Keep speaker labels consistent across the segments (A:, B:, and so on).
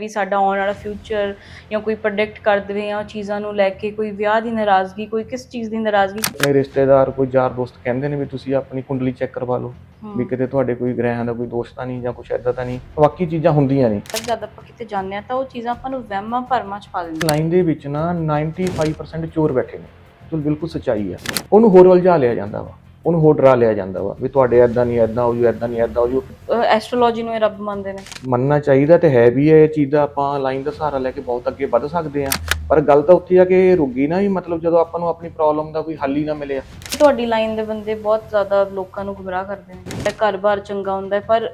A: ਵੀ ਸਾਡਾ ਆਉਣ ਵਾਲਾ ਫਿਊਚਰ ਜਾਂ ਕੋਈ ਪ੍ਰੈਡਿਕਟ ਕਰ ਦੇਵੇ ਆ ਚੀਜ਼ਾਂ ਨੂੰ ਲੈ ਕੇ ਕੋਈ ਵਿਆਹ ਦੀ ਨਾਰਾਜ਼ਗੀ ਕੋਈ ਕਿਸ ਚੀਜ਼ ਦੀ ਨਾਰਾਜ਼ਗੀ।
B: ਆਪਣੇ ਰਿਸ਼ਤੇਦਾਰ ਕੋਈ ਯਾਰ ਦੋਸਤ ਕਹਿੰਦੇ ਨੇ ਵੀ ਤੁਸੀਂ ਆਪਣੀ ਕੁੰਡਲੀ ਚੈੱਕ ਕਰਵਾ ਲਓ ਵੀ ਕਿਤੇ ਤੁਹਾਡੇ ਕੋਈ ਗ੍ਰਹਿਾਂ ਦਾ ਕੋਈ ਦੋਸ਼ ਤਾਂ ਨਹੀਂ ਜਾਂ ਕੁਛ ਐਦਾਂ ਤਾਂ ਨਹੀਂ। ਬਾਕੀ ਚੀਜ਼ਾਂ ਹੁੰਦੀਆਂ ਨੇ।
A: ਜਦ ਆਪਾਂ ਕਿਤੇ ਜਾਂਦੇ ਆ ਤਾਂ ਉਹ ਚੀਜ਼ਾਂ ਆਪਾਂ ਨੂੰ ਵਹਿਮਾਂ ਭਰਮਾਂ ਚ ਪਾ ਦਿੰਦੀਆਂ
B: ਲਾਈਨ ਦੇ ਵਿੱਚ ਨਾ 95% ਚੋਰ ਬੈਠੇ ਨੇ ਜੋ ਬਿਲਕੁਲ ਸੱਚਾਈ ਆ। ਉਹਨੂੰ ਹੋਰ ਉਲਝਾ ਲਿਆ ਜਾਂਦਾ ਵਾ। ਉਹਨੂੰ ਹੋਰ ਡਰਾ ਲਿਆ ਜਾਂਦਾ ਵਾ ਵੀ ਤੁਹਾਡੇ ਐਦਾਂ ਨਹੀਂ ਐਦਾਂ ਹੋ ਜੂ ਐਦਾਂ ਨਹੀਂ ਐਦਾਂ ਹੋ ਜੂ।
A: ਐਸਟ੍ਰੋਲੋਜੀ ਨੂੰ ਇਹ ਰੱਬ ਮੰਨਦੇ ਨੇ।
B: ਮੰਨਣਾ ਚਾਹੀਦਾ ਤੇ ਹੈ ਵੀ ਇਹ ਚੀਜ਼ ਦਾ ਆਪਾਂ ਲਾਈਨ ਦਾ ਸਹਾਰਾ ਲੈ ਕੇ ਬਹੁਤ ਅੱਗੇ ਵੱਧ ਸਕਦੇ ਆ ਪਰ ਗੱਲ ਤਾਂ ਉੱਥੇ ਆ ਕਿ ਰੁਕੀ ਨਾ ਹੀ ਮਤਲਬ ਜਦੋਂ ਆਪਾਂ ਨੂੰ ਆਪਣੀ ਪ੍ਰੋਬਲਮ ਦਾ ਕੋਈ ਹੱਲ ਹੀ ਨਾ ਮਿਲਿਆ।
A: ਤੁਹਾਡੀ ਲਾਈਨ ਦੇ ਬੰਦੇ ਬਹੁਤ ਜ਼ਿਆਦਾ ਲੋਕਾਂ ਨੂੰ ਗੁੰਮਰਾਹ ਕਰਦੇ ਨੇ। ਘਰ-ਬਾਰ ਚੰਗਾ ਹੁੰਦਾ ਪਰ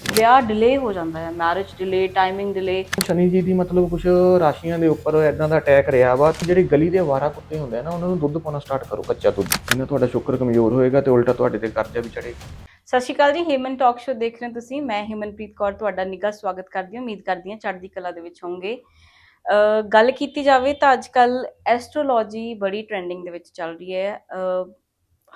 A: ਵਿਆਹ ਡਿਲੇ ਹੋ ਜਾਂਦਾ ਹੈ marriage delay timing delay
B: Shani ji ਦੀ ਮਤਲਬ ਕੁਝ ਰਾਸ਼ੀਆਂ ਦੇ ਉੱਪਰ ਐਦਾਂ ਦਾ ਅਟੈਕ ਰਿਹਾ ਵਾ ਕਿ ਜਿਹੜੇ ਗਲੀ ਦੇ ਅਵਾਰਾ ਕੁੱਤੇ ਹੁੰਦੇ ਆ ਨਾ ਉਹਨਾਂ ਨੂੰ ਦੁੱਧ ਪਾਉਣਾ ਸਟਾਰਟ ਕਰੋ ਕੱਚਾ ਦੁੱਧ। ਇਹਨਾਂ ਤੁਹਾਡਾ ਸ਼ੁਕਰ ਕਮਜ਼ੋਰ ਹੋਏਗਾ ਤੇ ਉਲਟਾ ਤੁਹਾਡੇ ਤੇ ਕਰਜ਼ਾ ਵੀ ਚੜੇਗਾ
A: ਸਤਿ ਸ਼੍ਰੀ ਅਕਾਲ ਜੀ ਹਿਮਨ ਟਾਕ ਸ਼ੋ ਦੇਖ ਰਹੇ ਹੋ ਤੁਸੀਂ। ਮੈਂ ਹਿਮਨਪ੍ਰੀਤ ਕੌਰ ਤੁਹਾਡਾ ਨਿੱਘਾ ਸਵਾਗਤ ਕਰਦੀ ਹਾਂ। ਉਮੀਦ ਕਰਦੀ ਹਾਂ ਚੜ੍ਹਦੀ ਕਲਾ ਦੇ ਵਿੱਚ ਹੋਵੋਗੇ। ਗੱਲ ਕੀਤੀ ਜਾਵੇ ਤਾਂ ਅੱਜ ਕੱਲ ਐਸਟ੍ਰੋਲੋਜੀ ਬੜੀ ਟ੍ਰੈਂਡਿੰਗ ਦੇ ਵਿੱਚ ਚੱਲ ਰਹੀ ਹੈ।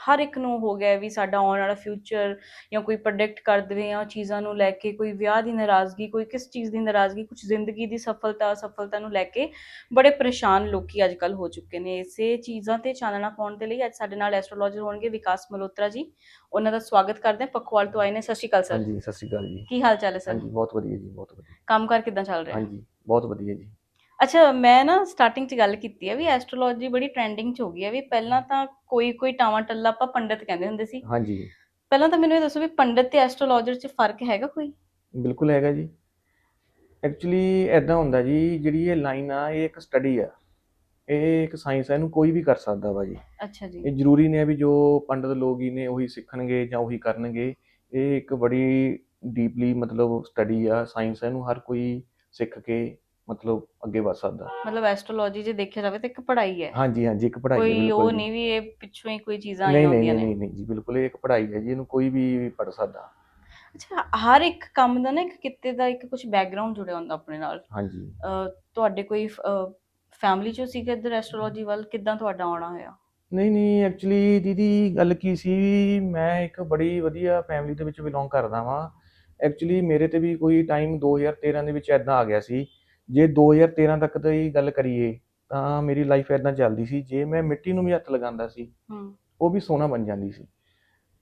A: ਹਰ ਇੱਕ ਨੂੰ ਹੋ ਗਿਆ ਵੀ ਸਾਡਾ ਆਉਣ ਵਾਲਾ ਫਿਊਚਰ ਜਾਂ ਕੋਈ ਪ੍ਰੈਡਿਕਟ ਕਰ ਦੇਵੇ ਆ ਚੀਜ਼ਾਂ ਨੂੰ ਲੈ ਕੇ ਕੋਈ ਵਿਆਹ ਦੀ ਨਾਰਾਜ਼ਗੀ ਕੋਈ ਕਿਸ ਚੀਜ਼ ਦੀ ਨਾਰਾਜ਼ਗੀ ਕੁਝ ਜ਼ਿੰਦਗੀ ਦੀ ਸਫਲਤਾ ਅਸਫਲਤਾ ਨੂੰ ਲੈ ਕੇ ਬੜੇ ਪਰੇਸ਼ਾਨ ਲੋਕੀ ਅੱਜ ਕੱਲ ਹੋ ਚੁੱਕੇ ਨੇ। ਇਸੇ ਚੀਜ਼ਾਂ ਤੇ ਚਾਨਣਾ ਪਾਉਣ ਦੇ ਲਈ ਅੱਜ ਸਾਡੇ ਨਾਲ ਐਸਟ੍ਰੋਲੋਜਰ ਹੋਣਗੇ ਵਿਕਾਸ ਮਲਹੋਤਰਾ ਜੀ। ਉਹਨਾਂ ਦਾ ਸਵਾਗਤ ਕਰਦੇ ਹਾਂ। ਪਖਵਾਲ ਤੋਂ ਆਏ ਨੇ। ਸਤਿ ਸ਼੍ਰੀ ਅਕਾਲ ਸਰ।
B: ਹਾਂਜੀ ਸਤਿ ਸ਼੍ਰੀ ਅਕਾਲ ਜੀ।
A: ਕੀ ਹਾਲ ਚਾਲ ਹੈ ਸਰ?
B: ਹਾਂਜੀ ਬਹੁਤ ਵਧੀਆ ਜੀ ਬਹੁਤ ਵਧੀਆ।
A: ਕੰਮ ਕਰ ਕਿਦਾਂ ਚੱਲ ਰਿਹਾ?
B: ਹਾਂਜੀ ਬਹੁਤ ਵਧੀਆ ਜੀ।
A: ਅੱਛਾ ਮੈਂ ਨਾ ਸਟਾਰਟਿੰਗ 'ਚ ਗੱਲ ਕੀਤੀ ਹੈ ਵੀ ਐਸਟ੍ਰੋਲੋਜੀ ਬੜੀ ਟ੍ਰੈਂਡਿੰਗ 'ਚ ਹੋ ਗਈ ਹੈ ਵੀ ਪਹਿਲਾਂ ਤਾਂ ਕੋਈ ਕੋਈ ਟਾਵਾਂ ਟੱਲਾ ਆਪਾਂ ਪੰਡਤ ਕਹਿੰਦੇ ਹੁੰਦੇ ਸੀ।
B: ਹਾਂਜੀ।
A: ਪਹਿਲਾਂ ਤਾਂ ਮੈਨੂੰ ਇਹ ਦੱਸੋ ਵੀ ਪੰਡਤ ਤੇ ਐਸਟ੍ਰੋਲੋਜਰ 'ਚ ਫ਼ਰਕ ਹੈਗਾ ਕੋਈ?
B: ਬਿਲਕੁਲ ਹੈਗਾ ਜੀ। ਐਕਚੁਅਲੀ ਐਦਾਂ ਹੁੰਦਾ ਜੀ ਜਿਹੜੀ ਇਹ ਲਾਈਨ ਆ ਇਹ ਇੱਕ ਸਟੱਡੀ ਆ। ਇਹ ਇੱਕ ਸਾਇੰਸ ਹੈ ਇਹਨੂੰ ਕੋਈ ਵੀ ਕਰ ਸਕਦਾ ਵਾ ਜੀ।
A: ਅੱਛਾ ਜੀ।
B: ਇਹ ਜ਼ਰੂਰੀ ਨਹੀਂ ਹੈ ਵੀ ਜੋ ਪੰਡਤ ਲੋਕ ਹੀ ਨੇ ਉਹੀ ਸਿੱਖਣਗੇ ਜਾਂ ਉਹੀ ਕਰਨਗੇ। ਇਹ ਇੱਕ ਬੜੀ ਡੀਪਲੀ ਮਤਲਬ ਸਟੱਡੀ ਆ ਸਾਇੰਸ ਹੈ ਇਹਨੂੰ ਹਰ ਕੋਈ ਸਿੱਖ ਕੇ ਮਤਲਬ ਅੱਗੇ ਵਧ ਸਕਦਾ।
A: ਮਤਲਬ ਐਸਟ੍ਰੋਲੋਜੀ ਜੇ ਦੇਖਿਆ ਜਾਵੇ ਤਾਂ ਇੱਕ ਪੜ੍ਹਾਈ ਹੈ।
B: ਹਾਂਜੀ ਹਾਂਜੀ ਇੱਕ ਪੜ੍ਹਾਈ ਹੈ
A: ਕੋਈ
B: ਬਿਲਕੁਲ
A: ਉਹ
B: ਜੀ।
A: ਨਹੀਂ ਵੀ ਇਹ ਪਿੱਛੋਂ ਹੀ ਕੋਈ ਚੀਜ਼ਾਂ ਆਈਆਂ
B: ਨਹੀਂ
A: ਹੁੰਦੀਆਂ ਨੇ।
B: ਨਹੀਂ ਨਹੀਂ ਜੀ ਬਿਲਕੁਲ ਇਹ ਇੱਕ ਪੜ੍ਹਾਈ ਹੈ ਜੀ ਇਹਨੂੰ ਕੋਈ ਵੀ ਪੜ੍ਹ ਸਕਦਾ।
A: ਅੱਛਾ ਹਰ ਇੱਕ ਕੰਮ ਦਾ ਨਾ ਇੱਕ ਕਿੱਤੇ ਦਾ ਇੱਕ ਕੁਝ ਬੈਕਗ੍ਰਾਉਂਡ ਜੁੜਿਆ ਹੁੰਦਾ ਆਪਣੇ ਨਾਲ।
B: ਹਾਂਜੀ।
A: ਅਹ ਤੁਹਾਡੇ ਕੋਈ ਫੈਮਿਲੀ 'ਚੋਂ ਸੀਗਾ ਇੱਧਰ ਐਸਟ੍ਰੋਲੋਜੀ ਵੱਲ? ਕਿੱਦਾਂ ਤੁਹਾਡਾ ਆਉਣਾ ਹੋਇਆ?
B: ਨਹੀਂ ਨਹੀਂ ਐਕਚੁਅਲੀ ਦੀਦੀ ਗੱਲ ਕੀ ਸੀ ਮੈਂ ਇੱਕ ਬੜੀ ਵਧੀਆ ਫੈਮਿਲੀ ਦੇ ਵਿੱਚ ਬਿਲੋਂਗ ਕਰਦਾ ਵਾਂ। ਐਕਚੁਅਲੀ ਮੇਰੇ ਤੇ ਵੀ ਕੋਈ ਟਾਈਮ 2013 ਦੇ ਵਿੱਚ ਐਦਾਂ ਆ ਗਿਆ ਸੀ। ਜੇ 2013 ਤੱਕ ਦੀ ਗੱਲ ਕਰੀਏ ਤਾਂ ਮੇਰੀ ਲਾਈਫ ਐਦਾਂ ਚੱਲਦੀ ਸੀ ਜੇ ਮੈਂ ਮਿੱਟੀ ਨੂੰ ਵੀ ਹੱਥ ਲਗਾਉਂਦਾ ਸੀ ਉਹ ਵੀ ਸੋਨਾ ਬਣ ਜਾਂਦੀ ਸੀ।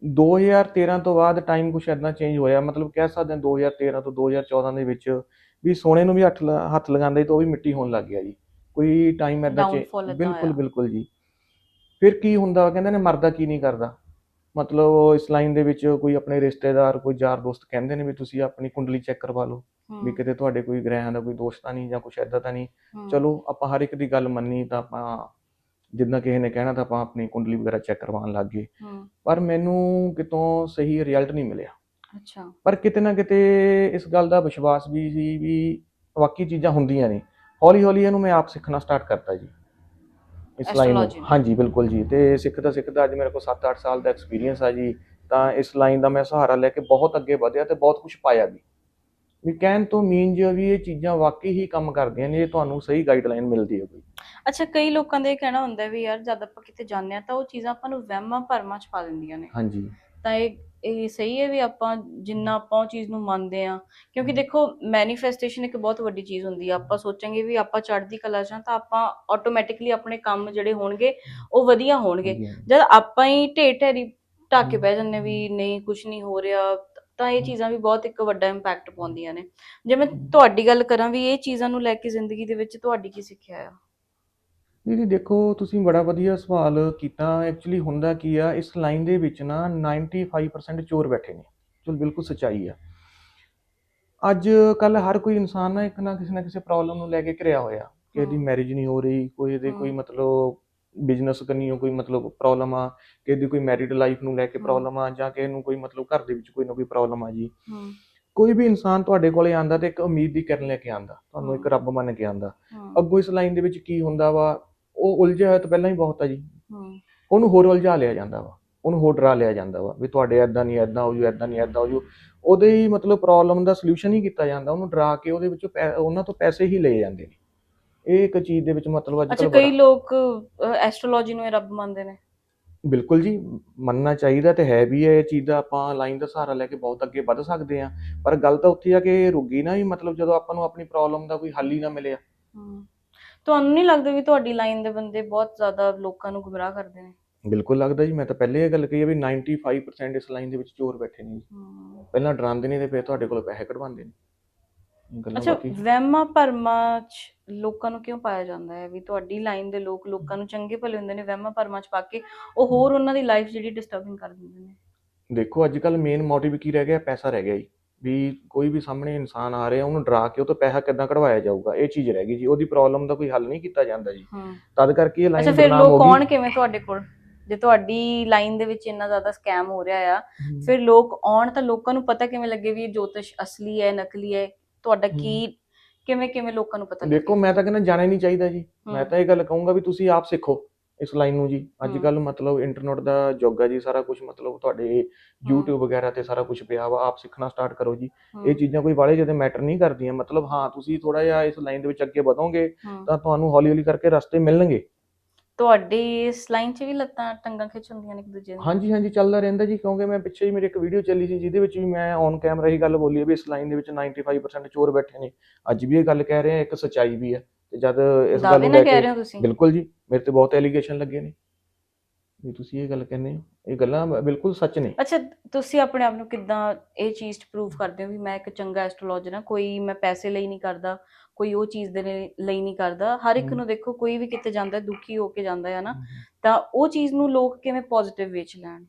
B: 2013 ਤੋਂ ਬਾਅਦ ਟਾਈਮ ਕੁਛ ਐਦਾਂ ਚੇਂਜ ਹੋਇਆ ਮਤਲਬ ਕਹਿ ਸਕਦੇ ਹਾਂ 2013 ਤੋਂ 2014 ਦੇ ਵਿੱਚ ਵੀ ਸੋਨੇ ਨੂੰ ਵੀ ਹੱਥ ਹੱਥ ਲਗਾਉਂਦੇ ਤਾਂ ਉਹ ਵੀ ਮਿੱਟੀ ਹੋਣ ਲੱਗ ਗਿਆ ਜੀ। ਕੋਈ ਟਾਈਮ
A: ਏਦਾਂ
B: ਬਿਲਕੁਲ। ਬਿਲਕੁਲ ਜੀ। ਫਿਰ ਕੀ ਹੁੰਦਾ ਕਹਿੰਦੇ ਨੇ ਮਰਦਾ ਕੀ ਨਹੀਂ ਕਰਦਾ। ਮਤਲਬ ਇਸ ਲਾਈਨ ਦੇ ਵਿੱਚ ਕੋਈ ਆਪਣੇ ਰਿਸ਼ਤੇਦਾਰ ਕੋਈ ਯਾਰ ਦੋਸਤ ਕਹਿੰਦੇ ਨੇ ਵੀ ਤੁਸੀਂ ਆਪਣੀ ਕੁੰਡਲੀ ਚੈੱਕ ਕਰਵਾ ਲਓ ਵੀ ਕਿਤੇ ਤੁਹਾਡੇ ਕੋਈ ਗ੍ਰਹਿਾਂ ਦਾ ਕੋਈ ਦੋਸ਼ ਤਾਂ ਨਹੀਂ ਜਾਂ ਕੁਛ ਐਦਾਂ ਤਾਂ ਨਹੀਂ। ਚਲੋ ਆਪਾਂ ਹਰ ਇੱਕ ਦੀ ਗੱਲ ਮੰਨੀ ਤਾਂ ਆਪਾਂ ਜਿੱਦਾਂ ਕਿਸੇ ਨੇ ਕਹਿਣਾ ਤਾਂ ਆਪਾਂ ਆਪਣੀ ਕੁੰਡਲੀ ਵਗੈਰਾ ਚੈੱਕ ਕਰਵਾਉਣ ਲੱਗ ਗਏ। ਪਰ ਮੈਨੂੰ ਕਿਤੋਂ ਸਹੀ ਰਿਜ਼ਲਟ ਨਹੀਂ ਮਿਲਿਆ।
A: ਅੱਛਾ।
B: ਪਰ ਕਿਤੇ ਨਾ ਕਿਤੇ ਇਸ ਗੱਲ ਦਾ ਵਿਸ਼ਵਾਸ ਵੀ ਸੀ ਵੀ ਵਾਕਈ ਚੀਜ਼ਾਂ ਹੁੰਦੀਆਂ ਨੇ। ਹੌਲੀ ਹੌਲੀ ਇਹਨੂੰ ਮੈਂ ਆਪ ਸਿੱਖਣਾ ਸਟਾਰਟ ਕਰਤਾ ਜੀ। ਇਸ ਲਾਈਨ ਨੂੰ। ਹਾਂਜੀ ਬਿਲਕੁਲ ਜੀ। ਤੇ ਸਿੱਖਦਾ ਸਿੱਖਦਾ ਅੱਜ ਮੇਰੇ ਕੋਲ 7-8 ਸਾਲ ਦਾ ਐਕਸਪੀਰੀਅੰਸ ਆ ਜੀ। ਤਾਂ ਇਸ ਲਾਈਨ ਦਾ ਮੈਂ ਸਹਾਰਾ ਲੈ ਕੇ ਬਹੁਤ ਅੱਗੇ ਵਧਿਆ ਤੇ ਬਹੁਤ ਕੁਝ ਪਾਇਆ ਵੀ। ਵੀ ਕਹਿਣ ਤੋਂ ਮੀਨ ਜੋ ਵੀ ਇਹ ਚੀਜ਼ਾਂ ਵਾਕਈ ਹੀ ਕੰਮ ਕਰਦੀਆਂ ਨੇ ਜੇ ਤੁਹਾਨੂੰ ਸਹੀ ਗਾਈਡਲਾਈਨ ਮਿਲਦੀ ਹੈ ਕੋਈ।
A: ਅੱਛਾ ਕਈ ਲੋਕਾਂ ਦਾ ਇਹ ਕਹਿਣਾ ਹੁੰਦਾ ਵੀ ਯਾਰ ਜਦ ਆਪਾਂ ਕਿਤੇ ਜਾਂਦੇ ਆ ਤਾਂ ਉਹ ਚੀਜ਼ਾਂ ਆਪਾਂ ਨੂੰ ਵਹਿਮਾਂ ਭਰਮਾਂ ਚ ਪਾ ਦਿੰਦੀਆਂ ਨੇ।
B: ਹਾਂਜੀ।
A: ਤਾਂ ਇਹ ਇਹ ਸਹੀ ਹੈ ਵੀ ਆਪਾਂ ਜਿੰਨਾ ਆਪਾਂ ਉਹ ਚੀਜ਼ ਨੂੰ ਮੰਨਦੇ ਆ ਕਿਉਂਕਿ ਦੇਖੋ ਮੈਨੀਫੈਸਟੇਸ਼ਨ ਇੱਕ ਬਹੁਤ ਵੱਡੀ ਚੀਜ਼ ਹੁੰਦੀ ਆ। ਆਪਾਂ ਸੋਚਾਂਗੇ ਵੀ ਆਪਾਂ ਚੜ੍ਹਦੀ ਕਲਾ 'ਚ ਤਾਂ ਆਪਾਂ ਆਟੋਮੈਟਿਕਲੀ ਆਪਣੇ ਕੰਮ ਜਿਹੜੇ ਹੋਣਗੇ ਉਹ ਵਧੀਆ ਹੋਣਗੇ। ਜਦ ਆਪਾਂ ਹੀ ਢੇਰ ਢੇਰੀ ਢਾਕੇ ਬਹਿ ਜਾਂਦੇ ਵੀ ਨਹੀਂ ਕੁਝ ਨਹੀਂ ਹੋ ਰਿਹਾ ਤਾਂ ਇਹ ਚੀਜ਼ਾਂ ਵੀ ਬਹੁਤ ਇੱਕ ਵੱਡਾ ਇੰਪੈਕਟ ਪਾਉਂਦੀਆਂ ਨੇ। ਜੇ ਮੈਂ ਤੁਹਾਡੀ ਗੱਲ ਕਰਾਂ ਵੀ ਇਹ ਚੀਜ਼ਾਂ ਨੂੰ ਲੈ ਕੇ ਜ਼ਿੰਦਗੀ ਦੇ ਵਿੱਚ ਤੁਹਾਡੀ ਕੀ ਸਿੱਖਿਆ ਆ?
B: ਦੀਦੀ ਦੇਖੋ ਤੁਸੀਂ ਬੜਾ ਵਧੀਆ ਸਵਾਲ ਕੀਤਾ ਐਕਚੁਅਲੀ ਹੁੰਦਾ ਕੀ ਆ ਇਸ ਲਾਈਨ ਦੇ ਵਿੱਚ ਨਾ 95% ਚੋਰ ਬੈਠੇ ਨੇ ਜੋ ਬਿਲਕੁਲ ਸੱਚਾਈ ਆ ਅੱਜ ਕੱਲ ਹਰ ਕੋਈ ਇਨਸਾਨ ਨਾ ਇੱਕ ਨਾ ਕਿਸੇ ਨਾ ਕਿਸੇ ਪ੍ਰੋਬਲਮ ਨੂੰ ਲੈ ਕੇ ਘਿਰਿਆ ਹੋਇਆ ਕਿ ਇਹਦੀ। ਮੈਰਿਜ ਨਹੀਂ ਹੋ ਰਹੀ ਕੋਈ ਇਹਦੇ ਕੋਈ। ਮਤਲਬ ਬਿਜ਼ਨਸ ਕਰਨੀਓ ਕੋਈ ਮਤਲਬ ਪ੍ਰੋਬਲਮ ਆ ਕਿ ਇਹਦੀ ਕੋਈ ਮੈਰਿਡ ਲਾਈਫ ਨੂੰ ਲੈ ਕੇ। ਪ੍ਰੋਬਲਮ ਆ ਜਾਂ ਕਿ ਇਹਨੂੰ ਕੋਈ ਮਤਲਬ ਘਰ ਦੇ ਵਿੱਚ ਕੋਈ ਨਾ ਕੋਈ ਪ੍ਰੋਬਲਮ ਆ ਜੀ
A: ਹੂੰ
B: ਕੋਈ ਵੀ ਇਨਸਾਨ ਤੁਹਾਡੇ ਕੋਲੇ ਆਂਦਾ ਤੇ ਇੱਕ ਉਮੀਦ ਦੀ ਕਿਰਨ ਲੈ ਕੇ ਆਂਦਾ ਤੁਹਾਨੂੰ ਇੱਕ। ਰੱਬ ਮੰਨ ਕੇ ਆਂਦਾ
A: ਹੂੰ
B: ਅੱਗੋਂ ਇਸ ਲਾਈਨ ਦੇ ਵਿੱਚ ਕੀ ਹੁੰਦਾ ਵਾ ਉਹ ਉਲਝਿਆ ਹੋਇਆ ਤਾਂ ਪਹਿਲਾਂ ਹੀ ਬਹੁਤ ਆ ਜੀ।
A: ਹੂੰ।
B: ਉਹਨੂੰ ਹੋਰ ਉਲਝਾ ਲਿਆ ਜਾਂਦਾ ਵਾ। ਉਹਨੂੰ ਹੋਰ ਡਰਾ ਲਿਆ ਜਾਂਦਾ ਵਾ ਵੀ ਤੁਹਾਡੇ ਐਦਾਂ ਨਹੀਂ ਐਦਾਂ ਹੋ ਜੂ ਐਦਾਂ ਨਹੀਂ ਐਦਾਂ ਹੋ ਜੂ। ਉਹਦੇ ਹੀ ਮਤਲਬ ਪ੍ਰੋਬਲਮ ਦਾ ਸੋਲੂਸ਼ਨ ਹੀ ਕੀਤਾ ਜਾਂਦਾ। ਉਹਨੂੰ ਡਰਾ ਕੇ ਉਹਦੇ ਵਿੱਚੋਂ ਪੈ- ਉਹਨਾਂ ਤੋਂ ਪੈਸੇ ਹੀ ਲਏ ਜਾਂਦੇ ਨੇ। ਇਹ ਇੱਕ ਚੀਜ਼ ਦੇ ਵਿੱਚ ਮਤਲਬ ਅੱਜ
A: ਅੱਛਾ ਕਈ ਲੋਕ ਐਸਟ੍ਰੋਲੋਜੀ ਨੂੰ ਇਹ ਰੱਬ ਮੰਨਦੇ ਨੇ।
B: ਬਿਲਕੁਲ ਜੀ। ਮੰਨਣਾ ਚਾਹੀਦਾ ਤੇ ਹੈ ਵੀ ਹੈ। ਇਹ ਚੀਜ਼ ਦਾ ਆਪਾਂ ਲਾਈਨ ਦਾ ਸਹਾਰਾ ਲੈ ਕੇ ਬਹੁਤ ਅੱਗੇ ਵੱਧ ਸਕਦੇ ਹਾਂ। ਪਰ ਗੱਲ ਤਾਂ ਉੱਥੇ ਆ ਕਿ ਰੁਕੀ ਨਾ ਹੀ ਮਤਲਬ ਜਦੋਂ ਆਪਾਂ ਨੂੰ ਆਪਣੀ ਪ੍ਰੋਬਲਮ ਦਾ ਕੋਈ ਹੱਲ ਹੀ ਨਾ ਮਿਲਿਆ।
A: ਹਮ, ਤੁਹਾਨੂੰ ਨਹੀਂ ਲੱਗਦਾ ਵੀ ਤੁਹਾਡੀ ਲਾਈਨ ਦੇ ਬੰਦੇ ਬਹੁਤ ਜ਼ਿਆਦਾ ਲੋਕਾਂ ਨੂੰ ਗੁੰਮਰਾਹ ਕਰਦੇ ਨੇ?
B: ਬਿਲਕੁਲ ਲੱਗਦਾ ਜੀ ਮੈਂ ਤਾਂ ਪਹਿਲੇ ਇਹ ਗੱਲ ਕਹੀ ਹੈ ਵੀ 95% ਇਸ ਲਾਈਨ ਦੇ ਵਿੱਚ ਚੋਰ ਬੈਠੇ ਨੇ ਜੀ।
A: ਹਮ,
B: ਪਹਿਲਾਂ ਡਰਾਉਂਦੇ ਨੇ ਤੇ ਫਿਰ ਤੁਹਾਡੇ ਕੋਲ ਪੈਸੇ ਕਢਵਾਉਂਦੇ ਨੇ। ਗੱਲਾਂ
A: ਅੱਛਾ
B: ਬਾਕੀ
A: ਵਹਿਮਾਂ ਭਰਮਾਂ ਚ ਲੋਕਾਂ ਨੂੰ ਕਿਉਂ ਪਾਇਆ ਜਾਂਦਾ ਹੈ? ਵੀ ਤੁਹਾਡੀ ਲਾਈਨ ਦੇ ਲੋਕ ਲੋਕਾਂ ਨੂੰ ਚੰਗੇ ਭਲੇ ਹੁੰਦੇ ਨੇ ਵਹਿਮਾਂ ਭਰਮਾਂ ਚ ਪਾ ਕੇ ਉਹ ਹੋਰ ਉਹਨਾਂ ਦੀ ਲਾਈਫ ਜਿਹੜੀ ਡਿਸਟਰਬਿੰਗ ਕਰ ਦਿੰਦੇ ਨੇ।
B: ਦੇਖੋ ਅੱਜ ਕੱਲ ਮੇਨ ਮੋਟਿਵ ਕੀ ਰਹਿ ਗਿਆ? ਪੈਸਾ ਰਹਿ ਗਿਆ ਜੀ। ਵੀ ਕੋਈ ਵੀ ਸਾਹਮਣੇ ਇਨਸਾਨ ਆ ਰਿਹਾ ਉਹਨੂੰ ਡਰਾ ਕੇ ਉਹ ਤੋਂ ਪੈਸਾ ਕਿੱਦਾਂ ਕਢਵਾਇਆ ਜਾਊਗਾ? ਇਹ ਚੀਜ਼ ਰਹਿ ਗਈ ਜੀ। ਉਹਦੀ ਪ੍ਰੋਬਲਮ ਦਾ ਕੋਈ ਹੱਲ ਨਹੀਂ ਕੀਤਾ ਜਾਂਦਾ ਜੀ। ਤਦ ਕਰਕੇ ਇਹ
A: ਅੱਛਾ
B: ਲਾਈਨ
A: ਫਿਰ
B: ਬਦਨਾਮ ਹੋ
A: ਲੋਕ ਆਉਣ ਕਿਵੇਂ ਤੁਹਾਡੇ ਕੋਲ? ਜੇ ਤੁਹਾਡੀ ਲਾਈਨ ਦੇ ਵਿੱਚ ਇੰਨਾ ਜ਼ਿਆਦਾ ਸਕੈਮ ਹੋ ਰਿਹਾ ਆ ਫਿਰ ਲੋਕ ਆਉਣ ਤਾਂ ਲੋਕਾਂ ਨੂੰ ਪਤਾ ਕਿਵੇਂ ਲੱਗੇ ਵੀ ਇਹ ਜੋਤਿਸ਼ ਅਸਲੀ ਹੈ ਨਕਲੀ ਹੈ? ਤੁਹਾਡਾ ਕੀ ਕਿਵੇਂ ਕਿਵੇਂ ਲੋਕਾਂ ਨੂੰ ਪਤਾ ਲੱਗੇ?
B: ਦੇਖੋ ਮੈਂ ਤਾਂ ਕਹਿੰਦਾ ਜਾਣਾ ਹੀ ਨਹੀਂ ਚਾਹੀਦਾ ਜੀ। ਮੈਂ ਤਾਂ ਇਹ ਗੱਲ ਕਹੂੰਗਾ ਵੀ ਤੁਸੀਂ ਆਪ ਸਿੱਖੋ। ਇਸ ਲਾਈਨ ਨੂੰ ਜੀ। ਅੱਜ। ਕੱਲ ਮਤਲਬ ਇੰਟਰਨੈਟ ਦਾ ਯੁੱਗ ਹੈ ਜੀ ਸਾਰਾ ਕੁਝ ਮਤਲਬ ਤੁਹਾਡੇ YouTube ਵਗੈਰਾ ਤੇ ਸਾਰਾ ਕੁਝ ਪਿਆ ਵਾ। ਆਪ ਸਿੱਖਣਾ ਸਟਾਰਟ ਕਰੋ ਜੀ। ਇਹ ਚੀਜ਼ਾਂ ਕੋਈ ਵਾਲੇ ਜਿਹਦੇ ਮੈਟਰ ਨਹੀਂ ਕਰਦੀਆਂ। ਮਤਲਬ ਹਾਂ ਤੁਸੀਂ ਥੋੜਾ ਜਿਹਾ ਇਸ ਲਾਈਨ ਦੇ ਵਿੱਚ ਅੱਗੇ ਵਧੋਗੇ। ਤਾਂ ਤੁਹਾਨੂੰ ਹੌਲੀ ਹੌਲੀ ਕਰਕੇ ਰਸਤੇ ਮਿਲਣਗੇ।
A: ਤੁਹਾਡੀ ਇਸ ਲਾਈਨ 'ਚ ਵੀ ਲੱਤਾਂ ਟੰਗਾਂ ਖਿੱਚ ਹੁੰਦੀਆਂ ਨੇ ਇੱਕ ਦੂਜੇ ਦੀਆਂ।
B: ਹਾਂਜੀ ਹਾਂਜੀ ਚੱਲਦਾ ਰਹਿੰਦਾ ਜੀ ਕਿਉਂਕਿ ਮੈਂ ਪਿੱਛੇ ਹੀ ਮੇਰੀ ਇੱਕ ਵੀਡੀਓ ਚੱਲੀ ਸੀ ਜਿਹਦੇ ਵਿੱਚ ਵੀ ਮੈਂ ਔਨ ਕੈਮਰਾ ਹੀ ਗੱਲ ਬੋਲੀ ਹੈ ਵੀ ਇਸ ਲਾਈਨ ਦੇ ਵਿੱਚ 95% ਚੋਰ ਬੈਠੇ ਨੇ। ਅੱਜ ਵੀ ਇਹ ਗੱਲ ਕਹਿ ਰਹੇ ਆ ਇੱਕ ਸੱਚਾਈ ਵੀ ਹੈ ਤੇ ਜਦ ਇਸ ਗੱਲ
A: ਦਾਅਵੇ
B: ਨੂੰ ਲੈ
A: ਕਹਿ
B: ਕੇ
A: ਹੋ ਤੁਸੀਂ।
B: ਬਿਲਕੁਲ ਜੀ ਮੇਰੇ ਤੇ ਬਹੁਤ ਐਲੀਗੇਸ਼ਨ ਲੱਗੇ ਨੇ। ਵੀ ਤੁਸੀਂ ਇਹ ਗੱਲ ਕਹਿੰਦੇ ਹੋ। ਇਹ ਗੱਲਾਂ ਬਿਲਕੁਲ ਸੱਚ ਨੇ।
A: ਅੱਛਾ ਤੁਸੀਂ ਆਪਣੇ ਆਪ ਨੂੰ ਕਿੱਦਾਂ ਇਹ ਚੀਜ਼ ਪ੍ਰੂਵ ਕਰਦੇ ਹੋ ਵੀ ਮੈਂ ਇੱਕ ਚੰਗਾ ਐਸਟ੍ਰੋਲੋਜਰ ਹਾਂ ਕੋਈ ਮੈਂ ਪੈਸੇ ਲਈ ਨਹੀਂ ਕਰਦਾ ਕੋਈ ਉਹ ਚੀਜ਼ ਦੇ ਲਈ ਲਈ ਨਹੀਂ ਕਰਦਾ। ਹਰ ਇੱਕ
B: ਹਮ।
A: ਨੂੰ ਦੇਖੋ ਕੋਈ ਵੀ ਕਿਤੇ ਜਾਂਦਾ ਹੈ, ਦੁਖੀ ਹੋ ਕੇ ਜਾਂਦਾ ਹੈ ਨਾ? ਤਾਂ ਉਹ ਚੀਜ਼ ਨੂੰ ਲੋਕ ਕਿਵੇਂ ਪੋਜ਼ਿਟਿਵ ਵਿੱਚ ਲੈਣ?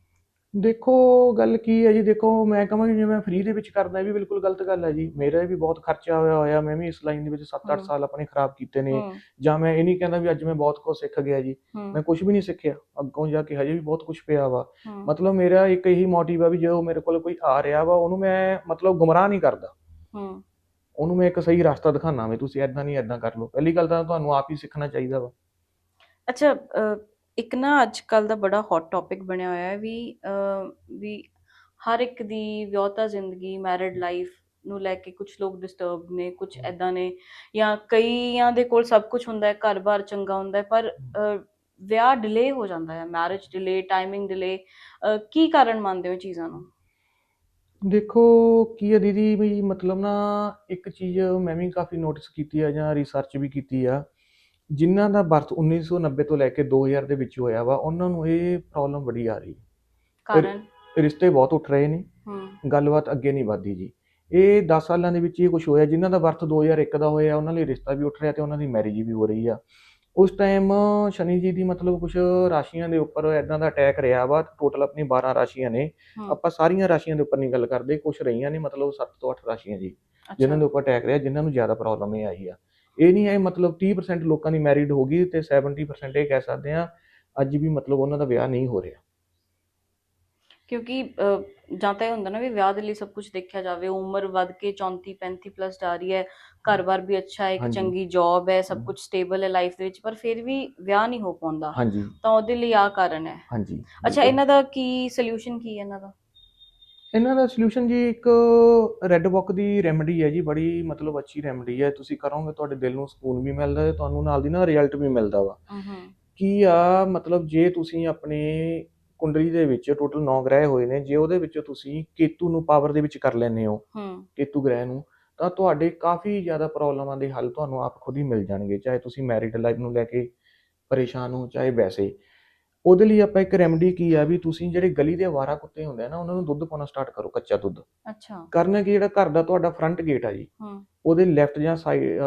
B: ਦੇਖੋ ਗੱਲ ਕੀ ਹੈ ਜੀ ਦੇਖੋ ਮੈਂ ਕਹਾਂਗਾ ਜੇ ਮੈਂ ਫ੍ਰੀ ਦੇ ਵਿੱਚ ਕਰਦਾ ਇਹ ਵੀ ਬਿਲਕੁਲ ਗਲਤ ਗੱਲ ਹੈ ਜੀ। ਮੇਰਾ ਵੀ ਬਹੁਤ ਖਰਚਾ ਹੋਇਆ ਹੋਇਆ ਮੈਂ ਵੀ ਇਸ ਲਾਈਨ ਦੇ ਵਿੱਚ 7-8
A: ਹਮ।
B: ਸਾਲ ਆਪਣੇ ਖਰਾਬ ਕੀਤੇ ਨੇ। ਜਾਂ ਮੈਂ ਇਹ ਨਹੀਂ ਕਹਿੰਦਾ ਵੀ ਅੱਜ ਮੈਂ ਬਹੁਤ ਕੁਝ ਸਿੱਖ ਗਿਆ ਜੀ। ਮੈਂ ਕੁਝ ਵੀ ਨਹੀਂ ਸਿੱਖਿਆ। ਅੱਗੋਂ ਜਾ ਕੇ ਹਜੇ ਵੀ ਬਹੁਤ ਕੁਝ ਪਿਆ ਵਾ। ਮਤਲਬ ਮੇਰਾ ਇੱਕ ਇਹੀ ਮੋਟਿਵ ਆ ਵੀ ਜੋ ਮੇਰੇ ਕੋਲ ਕੋਈ ਆ ਰਿਹਾ ਵਾ ਉਹਨੂੰ ਮੈਂ ਮਤਲਬ ਗੁੰਮਰਾਹ ਨਹੀਂ ਕਰਦਾ। ਉਹਨੂੰ ਮੈਂ ਇੱਕ ਸਹੀ ਰਸਤਾ ਦਿਖਾਣਾ ਵੀ ਤੁਸੀਂ ਐਦਾਂ ਨਹੀਂ ਐਦਾਂ ਕਰ ਲਓ। ਪਹਿਲੀ ਗੱਲ ਤਾਂ ਤੁਹਾਨੂੰ ਆਪ ਹੀ ਸਿੱਖਣਾ ਚਾਹੀਦਾ ਵਾ।
A: ਅੱਛਾ ਇੱਕ ਨਾ ਅੱਜ ਕੱਲ ਦਾ ਬੜਾ ਹੌਟ ਟੌਪਿਕ ਬਣਿਆ ਹੋਇਆ ਹੈ ਵੀ ਅ, ਵੀ ਹਰ ਇੱਕ ਦੀ ਵਿਆਹਤਾ ਜ਼ਿੰਦਗੀ ਮੈਰਿਡ ਲਾਈਫ ਨੂੰ ਲੈ ਕੇ ਕੁਝ ਲੋਕ ਡਿਸਟਰਬ ਨੇ ਕੁਝ ਐਦਾਂ ਨੇ ਜਾਂ ਕਈਆਂ ਦੇ ਕੋਲ ਸਭ ਕੁਝ ਹੁੰਦਾ ਹੈ ਘਰ-ਬਾਰ ਚੰਗਾ ਹੁੰਦਾ ਹੈ ਪਰ ਅ, ਵਿਆਹ ਡਿਲੇ ਹੋ ਜਾਂਦਾ ਹੈ ਮੈਰਿਜ ਡਿਲੇ ਟਾਈਮਿੰਗ ਡਿਲੇ ਕੀ ਕਾਰਨ ਮੰਨਦੇ ਹੋ ਇਹ ਚੀਜ਼ਾਂ ਨੂੰ?
B: ਦੇਖੋ ਕੀ ਹੈ ਦੀਦੀ ਵੀ ਮਤਲਬ ਨਾ ਇੱਕ ਚੀਜ਼ ਮੈਂ ਵੀ ਕਾਫੀ ਨੋਟਿਸ ਕੀਤੀ ਆ ਜਾਂ ਰਿਸਰਚ ਵੀ ਕੀਤੀ ਆ ਜਿਨ੍ਹਾਂ ਦਾ ਬਰਥ 1990 ਤੋਂ ਲੈ ਕੇ 2000 ਦੇ ਵਿੱਚ ਹੋਇਆ ਵਾ ਉਹਨਾਂ ਨੂੰ ਇਹ ਪ੍ਰੋਬਲਮ ਬੜੀ ਆ ਰਹੀ।
A: ਕਾਰਨ?
B: ਰਿਸ਼ਤੇ ਬਹੁਤ ਉੱਠ ਰਹੇ ਨੇ।
A: ਹਮ
B: ਗੱਲਬਾਤ ਅੱਗੇ ਨਹੀਂ ਵਧਦੀ ਜੀ। ਇਹ 10 ਸਾਲਾਂ ਦੇ ਵਿੱਚ ਇਹ ਕੁਝ ਹੋਇਆ। ਜਿਨ੍ਹਾਂ ਦਾ ਬਰਥ 2001 ਦਾ ਹੋਇਆ ਉਹਨਾਂ ਲਈ ਰਿਸ਼ਤਾ ਵੀ ਉੱਠ ਰਿਹਾ ਤੇ ਉਹਨਾਂ ਦੀ ਮੈਰਿਜ ਵੀ ਹੋ ਰਹੀ ਆ। ਉਸ ਟਾਈਮ ਸ਼ਨੀ ਜੀ ਦੀ ਮਤਲਬ ਕੁਝ ਰਾਸ਼ੀਆਂ ਦੇ ਉੱਪਰ ਐਦਾਂ ਦਾ ਅਟੈਕ ਰਿਹਾ ਵਾ। ਟੋਟਲ ਆਪਣੀ 12 ਰਾਸ਼ੀਆਂ ਨੇ।
A: ਹਮ,
B: ਆਪਾਂ ਸਾਰੀਆਂ ਰਾਸ਼ੀਆਂ ਦੇ ਉੱਪਰ ਨਹੀਂ ਗੱਲ ਕਰਦੇ। ਕੁਝ ਰਹੀਆਂ ਨੇ ਮਤਲਬ 7 ਤੋਂ 8 ਰਾਸ਼ੀਆਂ ਜੀ। ਜਿਨ੍ਹਾਂ ਦੇ
A: ਅੱਛਾ
B: ਉੱਪਰ ਅਟੈਕ ਰਿਹਾ ਜਿਨ੍ਹਾਂ ਨੂੰ ਜ਼ਿਆਦਾ ਪ੍ਰੋਬਲਮ ਇਹ ਆਈ ਆ। ਇਹ ਨਹੀਂ ਹੈ ਮਤਲਬ 30% ਲੋਕਾਂ ਦੀ ਮੈਰਿਡ ਹੋ ਗਈ ਤੇ 70% ਇਹ ਕਹਿ ਸਕਦੇ ਆ ਅੱਜ ਵੀ ਮਤਲਬ ਉਹਨਾਂ ਦਾ ਵਿਆਹ ਨਹੀਂ ਹੋ ਰਿਹਾ
A: ਕਿਉਂਕਿ ਜਾਂ ਤਾਂ ਇਹ ਹੁੰਦਾ ਨਾ ਵੀ ਵਿਆਹ ਦੇ ਲਈ ਸਭ ਕੁਝ ਦੇਖਿਆ ਜਾਵੇ ਉਮਰ ਵੱਧ ਕੇ 34 35 ਪਲੱਸ ਜਾ ਰਹੀ ਹੈ ਘਰ-ਬਾਰ ਵੀ ਅੱਛਾ ਹੈ ਇੱਕ। ਚੰਗੀ ਜੌਬ ਹੈ ਸਭ। ਕੁਝ ਸਟੇਬਲ ਹੈ ਲਾਈਫ ਦੇ ਵਿੱਚ ਪਰ ਫਿਰ ਵੀ ਵਿਆਹ ਨਹੀਂ ਹੋ ਪਾਉਂਦਾ
B: ਹਾਂਜੀ
A: ਤਾਂ ਉਹਦੇ ਲਈ ਆ ਕਾਰਨ ਹੈ
B: ਹਾਂਜੀ
A: ਅੱਛਾ। ਇਹਨਾਂ ਦਾ ਕੀ ਸੋਲੂਸ਼ਨ ਕੀ ਹੈ ਇਹਨਾਂ ਦਾ
B: ਇਹਨਾਂ ਦਾ ਸੋਲੂਸ਼ਨ ਜੀ ਇੱਕ ਰੈੱਡ ਬੁੱਕ ਦੀ ਰੈਮੇਡੀ ਹੈ ਜੀ ਬੜੀ ਮਤਲਬ ਅੱਛੀ ਰੈਮੇਡੀ ਹੈ। ਤੁਸੀਂ ਕਰੋਗੇ ਤੁਹਾਡੇ ਦਿਲ ਨੂੰ ਸਕੂਨ ਵੀ ਮਿਲਦਾ ਹੈ ਤੁਹਾਨੂੰ ਨਾਲ ਦੀ ਨਾਲ ਰਿਜ਼ਲਟ ਵੀ ਮਿਲਦਾ ਵਾ। ਕੀ ਆ ਮਤਲਬ ਜੇ ਤੁਸੀਂ ਆਪਣੇ ਕੁੰਡਲੀ ਦੇ ਵਿੱਚ ਟੋਟਲ 9 ਗ੍ਰਹਿ ਹੋਏ ਨੇ ਜੇ ਉਹਦੇ ਵਿੱਚੋਂ ਤੁਸੀਂ ਕੇਤੂ ਨੂੰ ਪਾਵਰ ਦੇ ਵਿੱਚ ਕਰ ਹੋ
A: ਹੂੰ
B: ਕੇਤੂ ਗ੍ਰਹਿ ਨੂੰ ਤਾਂ ਤੁਹਾਡੇ ਕਾਫੀ ਜ਼ਿਆਦਾ ਪ੍ਰੋਬਲਮਾਂ ਦੇ ਹੱਲ ਤੁਹਾਨੂੰ ਆਪ ਖੁਦ ਹੀ ਮਿਲ ਜਾਣਗੇ ਚਾਹੇ ਤੁਸੀਂ ਮੈਰਿਡ ਲਾਈਫ ਨੂੰ ਲੈ ਕੇ ਪਰੇਸ਼ਾਨ ਹੋ ਚਾਹੇ ਵੈਸੇ। ਉਹਦੇ ਲਈ ਆਪਾਂ ਇੱਕ ਰੈਮਡੀ ਕੀ ਆ ਵੀ ਤੁਸੀਂ ਜਿਹੜੇ ਗਲੀ ਦੇ ਆਵਾਰਾ ਕੁੱਤੇ ਹੁੰਦੇ ਆ ਨਾ ਉਹਨਾਂ ਨੂੰ ਦੁੱਧ ਪਾਉਣਾ ਸਟਾਰਟ ਕਰੋ ਕੱਚਾ ਦੁੱਧ।
A: ਅੱਛਾ।
B: ਕਰਨਾ ਕਿ ਜਿਹੜਾ ਘਰ ਦਾ ਤੁਹਾਡਾ ਫਰੰਟ ਗੇਟ ਆ ਜੀ
A: ਹੂੰ।
B: ਉਹਦੇ ਲੈਫਟ ਜਾਂ ਸਾਈਡ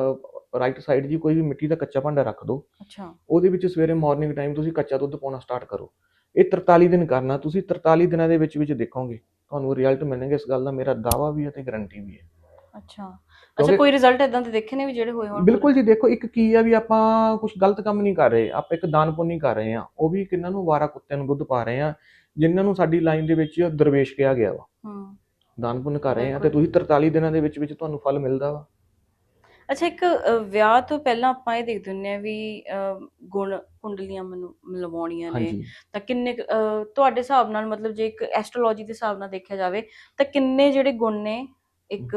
B: ਰਾਈਟ ਸਾਈਡ ਜੀ ਕੋਈ ਵੀ ਮਿੱਟੀ ਦਾ ਕੱਚਾ ਭਾਂਡਾ ਰੱਖ ਦਿਓ
A: ਅੱਛਾ।
B: ਉਹਦੇ ਵਿੱਚ ਸਵੇਰੇ ਮਾਰਨਿੰਗ ਟਾਈਮ ਤੁਸੀਂ ਕੱਚਾ ਦੁੱਧ ਪਾਉਣਾ ਸਟਾਰਟ ਕਰੋ। ਇਹ 43 ਦਿਨ ਕਰਨਾ ਤੁਸੀਂ 43 ਦਿਨਾਂ ਦੇ ਵਿੱਚ ਵਿੱਚ ਦੇਖੋਗੇ। ਤੁਹਾਨੂੰ ਰਿਜ਼ਲਟ ਮਿਲਣਗੇ ਇਸ ਗੱਲ ਦਾ ਮੇਰਾ ਦਾਵਾ ਵੀ ਹੈ ਤੇ ਗਾਰੰਟੀ ਵੀ ਹੈ।
A: ਅੱਛਾ। ਅੱਛਾ ਕੋਈ ਰਿਜ਼ਲਟ ਇਦਾਂ ਦੇ ਦੇਖੇ ਨੇ ਵੀ ਜਿਹੜੇ ਹੋਏ ਹੋਣ?
B: ਬਿਲਕੁਲ ਜੀ ਦੇਖੋ ਇੱਕ ਕੀ ਆ ਵੀ ਆਪਾਂ ਕੁਝ ਗਲਤ ਕੰਮ ਨਹੀਂ ਕਰ ਰਹੇ ਆਪਾਂ ਇੱਕ ਦਾਨ ਪੁੰਨ ਕਰ ਰਹੇ ਆ ਉਹ ਵੀ ਕਿੰਨਾਂ ਨੂੰ ਵਾਰਾ ਕੁੱਤਿਆਂ ਨੂੰ ਦੁੱਧ ਪਾ ਰਹੇ ਆ ਜਿਨ੍ਹਾਂ ਨੂੰ ਸਾਡੀ ਲਾਈਨ ਦੇ ਵਿੱਚ ਦਰਵੇਸ਼ ਕਿਹਾ ਗਿਆ ਵਾ।
A: ਹੂੰ।
B: ਦਾਨ ਪੁੰਨ ਕਰ ਰਹੇ ਆ ਤੇ। ਤੁਸੀਂ 43 ਦਿਨਾਂ ਦੇ ਵਿੱਚ ਵਿੱਚ ਤੁਹਾਨੂੰ ਫਲ ਮਿਲਦਾ ਵਾ।
A: ਅੱਛਾ ਇੱਕ ਵਿਆਹ ਤੋਂ ਪਹਿਲਾਂ ਆਪਾਂ ਇਹ ਦੇਖਦੇ ਹੁੰਦੇ ਆ ਵੀ ਗੁਣ ਕੁੰਡਲੀਆਂ ਮਨੂੰ ਮਿਲਵਾਉਣੀਆਂ ਨੇ। ਤਾਂ ਕਿੰਨੇ ਤੁਹਾਡੇ ਹਿਸਾਬ ਨਾਲ ਮਤਲਬ ਜੇ ਇੱਕ ਐਸਟ੍ਰੋਲੋਜੀ ਦੇ ਹਿਸਾਬ ਨਾਲ ਦੇਖਿਆ ਜਾਵੇ ਤਾਂ ਕਿੰਨੇ ਜਿਹੜੇ ਗੁਣ ਨੇ ਇੱਕ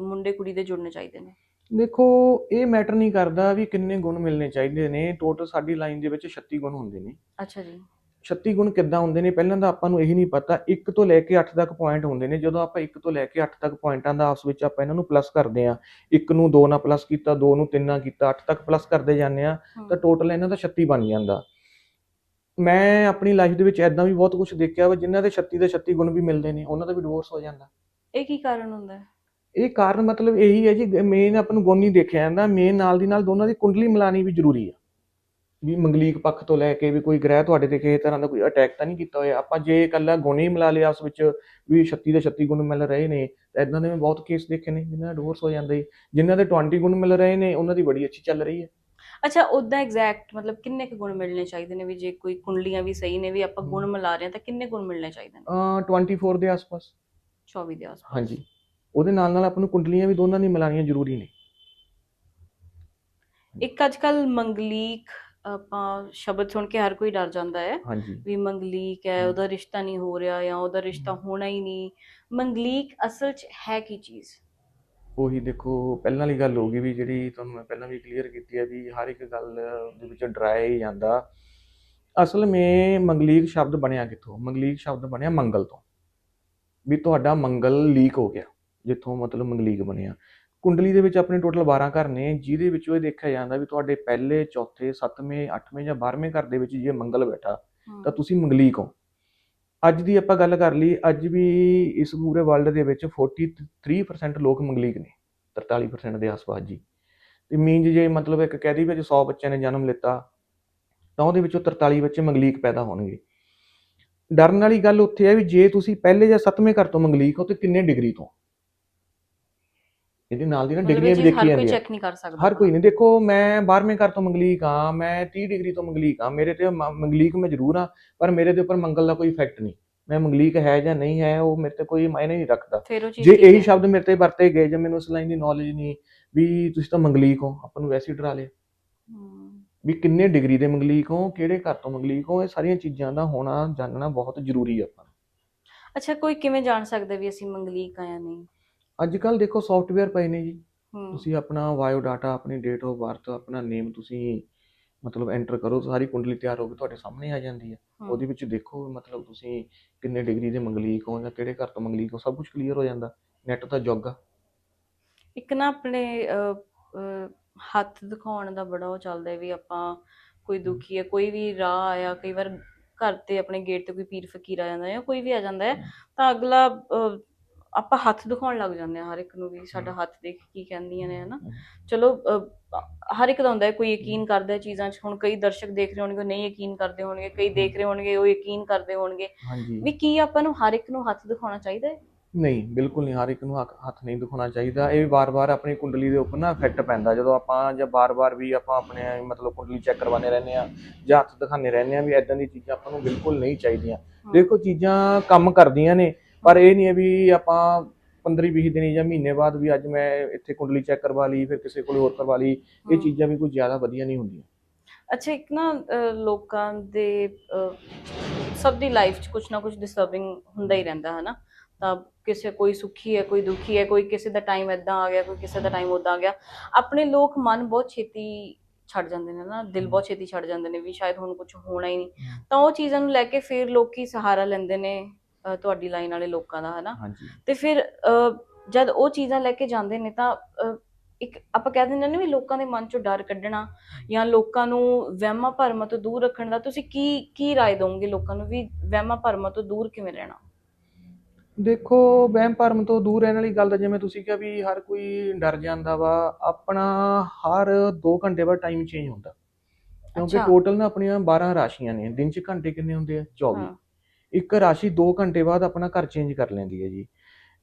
A: ਮੁੰਡੇ ਕੁੜੀ ਦੇ ਜੁੜਨੇ ਚਾਹੀਦੇ ਨੇ।
B: ਦੇਖੋ ਇਹ ਮੈਟਰ ਨਹੀਂ ਕਰਦਾ ਵੀ ਕਿੰਨੇ ਗੁਣ ਮਿਲਣੇ ਚਾਹੀਦੇ ਨੇ। ਟੋਟਲ ਸਾਡੀ ਲਾਈਨ ਦੇ ਵਿੱਚ 36 ਗੁਣ ਹੁੰਦੇ ਨੇ।
A: ਅੱਛਾ ਜੀ।
B: 36 ਗੁਣ ਕਿੱਦਾਂ ਹੁੰਦੇ ਨੇ? ਪਹਿਲਾਂ ਤਾਂ ਆਪਾਂ ਨੂੰ ਇਹੀ ਨਹੀਂ ਪਤਾ। 1 ਤੋਂ ਲੈ ਕੇ 8 ਤੱਕ ਪੁਆਇੰਟ ਹੁੰਦੇ ਨੇ। ਜਦੋਂ ਆਪਾਂ 1 ਤੋਂ ਲੈ ਕੇ 8 ਤੱਕ ਪੁਆਇੰਟਾਂ ਦਾ ਆਪਸ ਵਿੱਚ ਆਪਾਂ ਇਹਨਾਂ ਨੂੰ ਪਲੱਸ ਕਰਦੇ ਆ 1 ਨੂੰ 2 ਨਾਲ ਪਲੱਸ ਕੀਤਾ 2 ਨੂੰ 3 ਨਾਲ ਕੀਤਾ 8 ਤੱਕ ਪਲੱਸ ਕਰਦੇ ਜਾਂਦੇ ਆ ਤਾਂ ਟੋਟਲ ਇਹਨਾਂ ਦਾ 36 ਬਣ ਜਾਂਦਾ। ਮੈਂ ਆਪਣੀ ਲਾਈਫ ਦੇ ਵਿੱਚ ਐਦਾਂ ਵੀ ਬਹੁਤ ਕੁਝ ਦੇਖਿਆ ਵਾ ਜਿਨ੍ਹਾਂ ਦੇ 36 ਦੇ 36 ਗੁਣ ਵੀ ਮਿਲਦੇ ਨੇ ਉਹਨਾਂ ਦਾ ਵੀ ਡਿਵੋਰਸ ਹੋ ਜਾਂਦਾ।
A: ਇਹ ਕੀ ਕਾਰਨ ਹੁੰਦਾ ਹੈ?
B: ਇਹ ਕਾਰਨ ਮਤਲਬ ਇਹੀ ਹੈ ਜੀ ਮੇਨ ਆਪਾਂ ਨੂੰ ਗੁਣ ਨਹੀਂ ਦੇਖਿਆ ਜਾਂਦਾ ਮੇਨ ਨਾਲ ਦੀ ਨਾਲ ਦੋਨਾਂ ਦੀ ਕੁੰਡਲੀ ਮਿਲਾਣੀ ਵੀ ਜ਼ਰੂਰੀ ਆ। ਵੀ ਮੰਗਲੀਕ ਪੱਖ ਤੋਂ ਲੈ ਕੇ ਵੀ ਕੋਈ ਗ੍ਰਹਿ ਤੁਹਾਡੇ ਤੇ ਕਿਸੇ ਤਰ੍ਹਾਂ ਦਾ ਕੋਈ ਅਟੈਕ ਤਾਂ ਨਹੀਂ ਕੀਤਾ ਹੋਇਆ। ਆਪਾਂ ਜੇ ਇਕੱਲਾ ਗੁਣ ਹੀ ਮਿਲਾ ਲਿਆ ਉਸ ਵਿੱਚ ਵੀ 36 ਦੇ 36 ਗੁਣ ਮਿਲ ਰਹੇ ਨੇ ਤਾਂ ਇਦਾਂ ਦੇ ਮੈਂ ਬਹੁਤ ਕੇਸ ਦੇਖੇ ਨੇ ਜਿਨ੍ਹਾਂ ਦਾ ਡਿਵੋਰਸ ਹੋ ਜਾਂਦਾ ਜੀ। ਜਿਨ੍ਹਾਂ ਦੇ 20 ਗੁਣ ਮਿਲ ਰਹੇ ਨੇ ਉਹਨਾਂ ਦੀ ਬੜੀ ਅੱਛੀ ਚੱਲ ਰਹੀ ਹੈ।
A: ਅੱਛਾ ਉਦਾਂ ਐਗਜ਼ੈਕਟ ਮਤਲਬ ਕਿੰਨੇ ਕੁ ਗੁਣ ਮਿਲਣੇ ਚਾਹੀਦੇ ਨੇ? ਵੀ ਜੇ ਕੋਈ ਕੁੰਡਲੀਆਂ ਵੀ ਸਹੀ ਨੇ ਵੀ ਆਪਾਂ ਗੁਣ। ਮਿਲਾ ਰਹੇ ਹਾਂ ਤਾਂ ਕਿੰਨੇ ਗੁਣ ਮਿਲਣੇ ਚਾਹੀਦੇ ਨੇ?
B: ਅ 24 ਦੇ ਆਸ-ਪਾਸ।
A: 24 ਦੇ ਆਸ-ਪਾਸ।
B: ਹਾਂਜੀ। ਉਹਦੇ ਨਾਲ ਨਾਲ ਆਪਾਂ ਨੂੰ ਕੁੰਡਲੀਆਂ ਵੀ ਦੋਨਾਂ ਦੀ ਮਿਲਾਣੀਆਂ ਜ਼ਰੂਰੀ ਨੇ।
A: ਇੱਕ ਅੱਜ ਕੱਲ ਮੰਗਲੀਕ ਆਪਾਂ ਸ਼ਬਦ ਸੁਣ ਕੇ ਹਰ ਕੋਈ ਡਰ ਜਾਂਦਾ ਹੈ
B: ਹਾਂਜੀ।
A: ਵੀ ਮੰਗਲੀਕ ਹੈ। ਉਹਦਾ ਰਿਸ਼ਤਾ ਨਹੀਂ ਹੋ ਰਿਹਾ ਜਾਂ ਉਹਦਾ ਰਿਸ਼ਤਾ। ਹੋਣਾ ਹੀ ਨਹੀਂ। ਮੰਗਲੀਕ ਅਸਲ 'ਚ ਹੈ ਕੀ ਚੀਜ਼?
B: ਉਹੀ ਦੇਖੋ ਪਹਿਲਾਂ ਵਾਲੀ ਗੱਲ ਹੋ ਗਈ ਵੀ ਜਿਹੜੀ ਤੁਹਾਨੂੰ ਮੈਂ ਪਹਿਲਾਂ ਵੀ ਕਲੀਅਰ ਕੀਤੀ ਹੈ ਵੀ ਹਰ ਇੱਕ ਗੱਲ ਦੇ ਵਿੱਚ ਡਰਾਇਆ ਹੀ ਜਾਂਦਾ। ਅਸਲ ਮੇ ਮੰਗਲੀਕ ਸ਼ਬਦ ਬਣਿਆ ਕਿੱਥੋਂ? ਮੰਗਲੀਕ ਸ਼ਬਦ ਬਣਿਆ ਮੰਗਲ ਤੋਂ। ਵੀ ਤੁਹਾਡਾ ਮੰਗਲ ਲੀਕ ਹੋ ਗਿਆ ਜਿੱਥੋਂ ਮਤਲਬ ਮੰਗਲੀਕ ਬਣਿਆ ਕੁੰਡਲੀ ਦੇ ਵਿੱਚ ਆਪਣੇ ਟੋਟਲ 12 ਘਰ ਨੇ ਜਿਹਦੇ ਵਿੱਚੋਂ ਇਹ ਦੇਖਿਆ ਜਾਂਦਾ ਵੀ ਤੁਹਾਡੇ ਪਹਿਲੇ ਚੌਥੇ ਸੱਤਵੇਂ ਅੱਠਵੇਂ ਜਾਂ 12ਵੇਂ ਘਰ ਦੇ ਵਿੱਚ ਜੇ ਮੰਗਲ ਬੈਠਾ ਤਾਂ ਤੁਸੀਂ ਮੰਗਲੀਕ ਹੋ। ਅੱਜ ਦੀ ਆਪਾਂ ਗੱਲ ਕਰ ਲਈ ਅੱਜ ਵੀ ਇਸ ਪੂਰੇ ਵਰਲਡ ਦੇ ਵਿੱਚ 43% ਲੋਕ ਮੰਗਲੀਕ ਨੇ 43% ਦੇ ਆਸ-ਪਾਸ ਜੀ। ਤੇ ਮੀਨਜ ਜੇ ਮਤਲਬ ਇੱਕ ਕਹਿ ਦਈ ਵਿੱਚ 100 ਬੱਚਿਆਂ ਨੇ ਜਨਮ ਲਿੱਤਾ ਤਾਂ ਉਹਦੇ ਵਿੱਚੋਂ 43 ਬੱਚੇ ਮੰਗਲੀਕ ਪੈਦਾ ਹੋਣਗੇ। ਡਰਨ ਵਾਲੀ ਗੱਲ ਉੱਥੇ ਹੈ ਵੀ ਜੇ ਤੁਸੀਂ ਪਹਿਲੇ ਜਾਂ ਸੱਤਵੇਂ ਘਰ ਤੋਂ ਮੰਗਲੀਕ ਹੋ ਤੇ ਕਿੰਨੇ ਡਿਗਰੀ ਤੋਂ? ਇਹਦੇ ਨਾਲ ਦੀ ਨਾ ਡਿਗਰੀਆਂ ਵੀ ਦੇਖੀ
A: ਹਰ ਕੋਈ
B: ਜਾਂਦੀਆਂ।
A: ਚੈੱਕ ਨਹੀਂ ਕਰ ਸਕਦਾ
B: ਹਰ ਕੋਈ ਨਹੀਂ। ਦੇਖੋ ਮੈਂ 12ਵੇਂ ਘਰ ਤੋਂ ਮੰਗਲੀਕ ਆ ਮੈਂ 30 ਡਿਗਰੀ ਤੋਂ ਮੰਗਲੀਕ ਆ ਮੇਰੇ ਤੇ ਮੰਗਲੀਕ ਮੈਂ ਜ਼ਰੂਰ ਆ ਪਰ ਮੇਰੇ ਦੇ ਉੱਪਰ ਮੰਗਲ ਦਾ ਕੋਈ ਇਫੈਕਟ ਨਹੀਂ। ਮੈਂ ਮੰਗਲੀਕ ਹੈ ਜਾਂ ਨਹੀਂ ਹੈ ਉਹ ਮੇਰੇ ਤੇ ਕੋਈ ਮਾਇਨੇ ਨਹੀਂ ਰੱਖਦਾ। ਜੇ ਇਹੀ
A: ਹੈ।
B: ਸ਼ਬਦ ਮੇਰੇ ਤੇ ਵਰਤੇ ਗਏ ਜੇ ਮੈਨੂੰ ਉਸ ਲਾਈਨ ਦੀ ਨੌਲੇਜ ਨਹੀਂ ਵੀ ਤੁਸੀਂ ਤਾਂ ਮੰਗਲੀਕ ਹੋ ਆਪਾਂ ਨੂੰ ਵੈਸੇ ਹੀ ਡਰਾ ਲਿਆ। ਵੀ ਕਿੰਨੇ ਡਿਗਰੀ ਦੇ ਮੰਗਲੀਕ ਹੋ ਕਿਹੜੇ ਘਰ ਤੋਂ ਮੰਗਲੀਕ ਹੋ ਇਹ ਸਾਰੀਆਂ ਚੀਜ਼ਾਂ ਦਾ ਹੋਣਾ ਜਾਣਨਾ ਬਹੁਤ ਜ਼ਰੂਰੀ ਆ ਆਪਾਂ ਨੂੰ।
A: ਅੱਛਾ ਕੋਈ ਕਿਵੇਂ ਜਾਣ ਸਕਦਾ ਵੀ ਅਸੀਂ ਮੰਗਲੀਕ ਆ ਜਾਂ ਨਹੀਂ?
B: ਅੱਜ ਕੱਲ ਦੇਖੋ ਸੌਫਟਵੇਅਰ ਪਏ ਨੇ ਜੀ। ਤੁਸੀਂ ਆਪਣਾ ਬਾਇਓ ਡਾਟਾ ਆਪਣੀ ਡੇਟ ਆਫ ਬਰਥ ਆਪਣਾ ਨੇਮ ਤੁਸੀਂ ਮਤਲਬ ਐਂਟਰ ਕਰੋ ਸਾਰੀ ਕੁੰਡਲੀ ਤਿਆਰ ਹੋ ਕੇ ਤੁਹਾਡੇ ਸਾਹਮਣੇ ਆ ਜਾਂਦੀ ਹੈ। ਉਹਦੇ ਵਿੱਚ ਦੇਖੋ ਮਤਲਬ ਤੁਸੀਂ ਕਿੰਨੇ ਡਿਗਰੀ ਦੇ ਮੰਗਲੀਕ ਹੋ ਜਾਂ ਕਿਹੜੇ ਘਰ ਤੋਂ ਮੰਗਲੀਕ ਹੋ ਸਭ ਕੁਝ ਕਲੀਅਰ ਹੋ ਜਾਂਦਾ। ਨੈਟ ਦਾ ਆ।
A: ਇੱਕ ਨਾ ਆਪਣੇ ਅਹ, ਅਹ, ਹੱਥ ਦਿਖਾਉਣ ਦਾ ਬੜਾ ਉਹ ਚੱਲਦਾ ਹੈ ਵੀ ਆਪਾਂ ਕੋਈ ਦੁਖੀ ਹੈ ਕੋਈ ਵੀ ਰਾਹ ਆਇਆ ਕਈ ਵਾਰ ਘਰ ਤੇ ਆਪਣੇ ਗੇਟ ਤੇ ਕੋਈ ਪੀਰ ਫਕੀਰ ਆ ਜਾਂਦਾ ਜਾਂ ਕੋਈ ਵੀ ਆ ਜਾਂਦਾ ਹੈ ਤਾਂ ਅਗਲਾ ਅਹ, ਆਪਾਂ ਹੱਥ ਦਿਖਾਉਣ ਲੱਗ ਜਾਂਦੇ ਆ ਹਰ ਇੱਕ ਨੂੰ ਵੀ ਸਾਡਾ ਹੱਥ ਦੇਖ ਕੀ ਕਹਿੰਦੀਆਂ ਨੇ ਹਨਾ? ਚਲੋ ਅਹ, ਹਰ ਇੱਕ ਦਾ ਹੁੰਦਾ ਹੈ ਕੋਈ ਯਕੀਨ ਕਰਦਾ ਹੈ ਚੀਜ਼ਾਂ 'ਚ ਹੁਣ ਕਈ ਦਰਸ਼ਕ ਦੇਖ ਰਹੇ ਹੋਣਗੇ ਉਹ ਨਹੀਂ ਯਕੀਨ ਕਰਦੇ ਹੋਣਗੇ ਕਈ ਦੇਖ ਰਹੇ ਹੋਣਗੇ ਉਹ ਯਕੀਨ ਕਰਦੇ ਹੋਣਗੇ
B: ਹਾਂਜੀ।
A: ਵੀ ਕੀ ਆਪਾਂ ਨੂੰ ਹਰ ਇੱਕ ਨੂੰ ਹੱਥ ਦਿਖਾਉਣਾ ਚਾਹੀਦਾ ਹੈ?
B: ਨਹੀਂ ਬਿਲਕੁਲ ਨਹੀਂ ਹਰ ਇੱਕ ਨੂੰ ਹੱਥ ਹੱਥ ਨਹੀਂ ਦਿਖਾਉਣਾ ਚਾਹੀਦਾ। ਇਹ ਵਾਰ-ਵਾਰ ਆਪਣੀ ਕੁੰਡਲੀ ਦੇ ਉੱਪਰ ਨਾ ਇਫੈਕਟ ਪੈਂਦਾ। ਜਦੋਂ ਆਪਾਂ ਜਾਂ ਵਾਰ-ਵਾਰ ਵੀ ਆਪਾਂ ਆਪਣੇ ਮਤਲਬ ਕੁੰਡਲੀ ਚੈੱਕ ਕਰਵਾਉਂਦੇ ਰਹਿੰਦੇ ਆ ਜਾਂ ਹੱਥ ਦਿਖਾਉਂਦੇ ਰਹਿੰਦੇ ਆ ਵੀ ਐਦਾਂ ਦੀ ਚੀਜ਼ਾਂ ਆਪਾਂ ਨੂੰ ਬਿਲਕੁਲ ਨਹੀਂ ਚਾਹੀਦੀਆਂ। ਦੇਖੋ ਚੀਜ਼ਾਂ ਕੰਮ ਕਰਦੀਆਂ ਨੇ ਪਰ ਇਹ ਨਹੀਂ ਹੈ ਵੀ ਆਪਾਂ 15-20 ਦਿਨ ਜਾਂ ਮਹੀਨੇ ਬਾਅਦ ਵੀ ਅੱਜ ਮੈਂ ਇੱਥੇ ਕੁੰਡਲੀ ਚੈੱਕ ਕਰਵਾ ਲਈ ਫਿਰ ਕਿਸੇ ਕੋਲ ਹੋਰ ਕਰਵਾ ਲਈ ਇਹ
A: ਹਮ।
B: ਚੀਜ਼ਾਂ ਵੀ ਕੋਈ ਜ਼ਿਆਦਾ ਵਧੀਆ ਨਹੀਂ ਹੁੰਦੀਆਂ।
A: ਅੱਛਾ ਇੱਕ ਨਾ ਅਹ, ਲੋਕਾਂ ਦੇ ਅਹ, ਸਭ ਦੀ ਲਾਈਫ 'ਚ ਕੁਝ ਨਾ ਕੁਝ ਡਿਸਟਰਬਿੰਗ ਹੁੰਦਾ ਹੀ ਰਹਿੰਦਾ ਹੈ ਨਾ ਤਾਂ ਕਿਸੇ ਕੋਈ ਸੁਖੀ ਹੈ ਕੋਈ ਦੁਖੀ ਹੈ ਕੋਈ ਕਿਸੇ ਦਾ ਟਾਈਮ ਐਦਾਂ ਆ ਗਿਆ ਕੋਈ ਕਿਸੇ ਦਾ ਟਾਈਮ ਉਦਾਂ ਆ ਗਿਆ। ਆਪਣੇ ਲੋਕ ਮਨ ਬਹੁਤ ਛੇਤੀ ਛੱਡ ਜਾਂਦੇ ਨੇ ਨਾ ਦਿਲ ਬਹੁਤ ਛੇਤੀ ਛੱਡ ਜਾਂਦੇ ਨੇ ਵੀ ਸ਼ਾਇਦ ਹੁਣ ਕੁਝ ਹੋਣਾ ਹੀ ਨਹੀਂ। ਤਾਂ ਉਹ ਚੀਜ਼ਾਂ ਨੂੰ ਲੈ ਕੇ ਫਿਰ ਲੋਕੀ ਸਹਾਰਾ ਲੈਂਦੇ ਨੇ ਤੁਹਾਡੀ ਲਾਈਨ ਵਾਲੇ ਲੋਕਾਂ ਦਾ ਹੈ ਨਾ
B: ਹਾਂਜੀ।
A: ਤੇ ਫਿਰ ਜਦ ਉਹ ਚੀਜ਼ਾਂ ਲੈ ਕੇ ਜਾਂਦੇ ਨੇ ਤਾਂ ਇੱਕ ਆਪਾਂ ਕਹਿ ਦਿੰਦੇ ਨੇ ਵੀ ਲੋਕਾਂ ਦੇ ਮਨ ਚੋਂ ਡਰ ਕੱਢਣਾ ਜਾਂ ਲੋਕਾਂ ਨੂੰ ਵਹਿਮਾਂ ਭਰਮਾਂ ਤੋਂ ਦੂਰ ਰੱਖਣ ਦਾ ਤੁਸੀਂ ਕੀ ਕੀ ਰਾਏ ਦੋਗੇ ਲੋਕਾਂ ਨੂੰ ਵੀ ਵਹਿਮਾਂ ਭਰਮਾਂ ਤੋਂ ਦੂਰ ਕਿਵੇਂ ਰਹਿਣਾ?
B: ਦੇਖੋ ਵਹਿਮ ਭਰਮ ਤੋਂ ਦੂਰ ਰਹਿਣ ਵਾਲੀ ਗੱਲ ਤਾਂ ਜਿਵੇਂ ਤੁਸੀਂ ਕਿਹਾ ਵੀ ਹਰ ਕੋਈ ਡਰ ਜਾਂਦਾ ਵਾ ਆਪਣਾ ਹਰ 2 ਘੰਟੇ ਬਾਅਦ ਟਾਈਮ ਚੇਂਜ ਹੁੰਦਾ। ਕਿਉਂਕਿ। ਟੋਟਲ ਨਾ ਆਪਣੀਆਂ 12 ਰਾਸ਼ੀਆਂ ਨੇ ਦਿਨ 'ਚ ਘੰਟੇ ਕਿੰਨੇ ਹੁੰਦੇ ਆ? 24
A: ਹਾਂ।
B: ਇੱਕ ਰਾਸ਼ੀ 2 ਘੰਟੇ ਬਾਅਦ ਆਪਣਾ ਘਰ ਚੇਂਜ ਕਰ ਲੈਂਦੀ ਹੈ ਜੀ।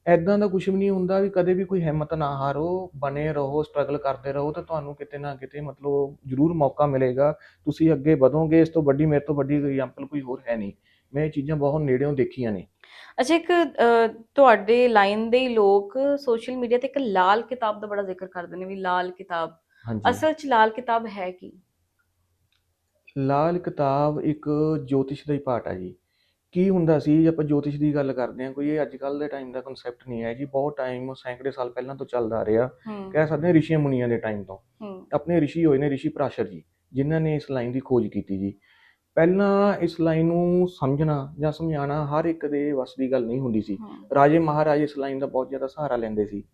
B: ਐਦਾਂ ਦਾ ਕੁਝ ਵੀ ਨਹੀਂ ਹੁੰਦਾ ਵੀ ਕਦੇ ਵੀ ਕੋਈ ਹਿੰਮਤ ਨਾ ਹਾਰੋ ਬਨੇ ਰਹੋ ਸਟਰਗਲ ਕਰਦੇ ਰਹੋ ਤਾਂ ਤੁਹਾਨੂੰ ਕਿਤੇ ਨਾ ਕਿਤੇ ਮਤਲਬ ਜ਼ਰੂਰ ਮੌਕਾ ਮਿਲੇਗਾ। ਤੁਸੀਂ ਅੱਗੇ ਵਧੋਗੇ ਇਸ ਤੋਂ ਵੱਡੀ ਮੇਰੇ ਤੋਂ ਵੱਡੀ ਐਗਜ਼ਾਮਪਲ ਕੋਈ ਹੋਰ ਹੈ ਨਹੀਂ। ਮੈਂ ਇਹ ਚੀਜ਼ਾਂ ਬਹੁਤ ਨੇੜਿਓਂ ਦੇਖੀਆਂ ਨੇ।
A: ਅੱਛਾ ਇੱਕ ਅਹ, ਤੁਹਾਡੇ ਲਾਈਨ ਦੇ ਹੀ ਲੋਕ ਸੋਸ਼ਲ ਮੀਡੀਆ ਤੇ ਇੱਕ ਲਾਲ ਕਿਤਾਬ ਦਾ ਬੜਾ ਜ਼ਿਕਰ ਕਰਦੇ ਨੇ ਵੀ ਲਾਲ ਕਿਤਾਬ।
B: ਹਾਂਜੀ।
A: ਅਸਲ 'ਚ ਲਾਲ ਕਿਤਾਬ ਹੈ ਕੀ?
B: ਲਾਲ ਕਿਤਾਬ ਇੱਕ ਜੋਤਿਸ਼ ਦਾ ਹੀ ਪਾਰਟ ਆ ਜੀ। ਕੀ ਹੁੰਦਾ ਸੀ ਜੇ ਆਪਾਂ ਜੋਤਿਸ਼ ਦੀ ਗੱਲ ਕਰਦੇ ਹਾਂ ਕੋਈ ਇਹ ਅੱਜ ਕੱਲ ਦੇ ਟਾਈਮ ਦਾ ਕਨਸੈਪਟ ਨਹੀਂ ਹੈ ਜੀ। ਬਹੁਤ ਟਾਈਮ ਸੈਂਕੜੇ ਸਾਲ ਪਹਿਲਾਂ ਤੋਂ ਚੱਲਦਾ ਆ ਰਿਹਾ।
A: ਹੂੰ।
B: ਕਹਿ ਸਕਦੇ ਹਾਂ ਰਿਸ਼ੀਆਂ ਮੁਨੀਆਂ ਦੇ ਟਾਈਮ ਤੋਂ।
A: ਹੂੰ।
B: ਆਪਣੇ ਰਿਸ਼ੀ ਹੋਏ ਨੇ ਰਿਸ਼ੀ ਪਰਾਸ਼ਰ ਜੀ ਜਿਨ੍ਹਾਂ ਨੇ ਇਸ ਲਾਈਨ ਦੀ ਖੋਜ ਕੀਤੀ ਜੀ। ਪਹਿਲਾਂ ਇਸ ਲਾਈਨ ਨੂੰ ਸਮਝਣਾ ਜਾਂ ਸਮਝਾਉਣਾ ਹਰ ਇੱਕ ਦੇ ਵੱਸ ਦੀ ਗੱਲ ਨਹੀਂ ਹੁੰਦੀ ਸੀ। ਰਾਜੇ ਮਹਾਰਾਜੇ ਇਸ ਲਾਈਨ ਦਾ ਬਹੁਤ ਜ਼ਿਆਦਾ ਸਹਾਰਾ ਲੈਂਦੇ ਸੀ।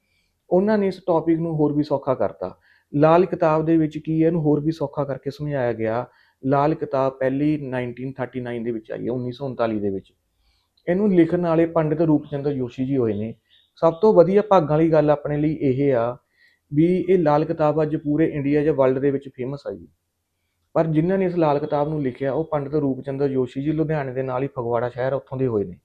B: ਉਹਨਾਂ ਨੇ ਇਸ ਟੌਪਿਕ ਨੂੰ ਹੋਰ ਵੀ ਸੌਖਾ ਕਰਤਾ। ਲਾਲ ਕਿਤਾਬ ਦੇ ਵਿੱਚ ਕੀ ਹੈ ਇਹਨੂੰ ਹੋਰ ਵੀ ਸੌਖਾ ਕਰਕੇ ਸਮਝਾਇਆ ਗਿਆ। ਲਾਲ ਕਿਤਾਬ ਪਹਿਲੀ 1939 ਦੇ ਵਿੱਚ ਆਈ ਹੈ 1939 ਦੇ ਵਿੱਚ। ਇਹਨੂੰ ਲਿਖਣ ਵਾਲੇ ਪੰਡਿਤ ਰੂਪਚੰਦਰ ਜੋਸ਼ੀ ਜੀ ਹੋਏ ਨੇ। ਸਭ ਤੋਂ ਵਧੀਆ ਭਾਗਾਂ ਵਾਲੀ ਗੱਲ ਆਪਣੇ ਲਈ ਇਹ ਆ ਵੀ ਇਹ ਲਾਲ ਕਿਤਾਬ ਅੱਜ ਪੂਰੇ ਇੰਡੀਆ ਜਾਂ ਵਰਲਡ ਦੇ ਵਿੱਚ ਫੇਮਸ ਆ ਜੀ। ਪਰ ਜਿਨ੍ਹਾਂ ਨੇ ਇਸ ਲਾਲ ਕਿਤਾਬ ਨੂੰ ਲਿਖਿਆ, ਉਹ ਪੰਡਿਤ ਰੂਪਚੰਦਰ ਜੋਸ਼ੀ ਜੀ ਲੁਧਿਆਣੇ ਦੇ ਨਾਲ ਹੀ ਫਗਵਾੜਾ ਸ਼ਹਿਰ ਉੱਥੋਂ ਦੇ ਹੋਏ ਨੇ।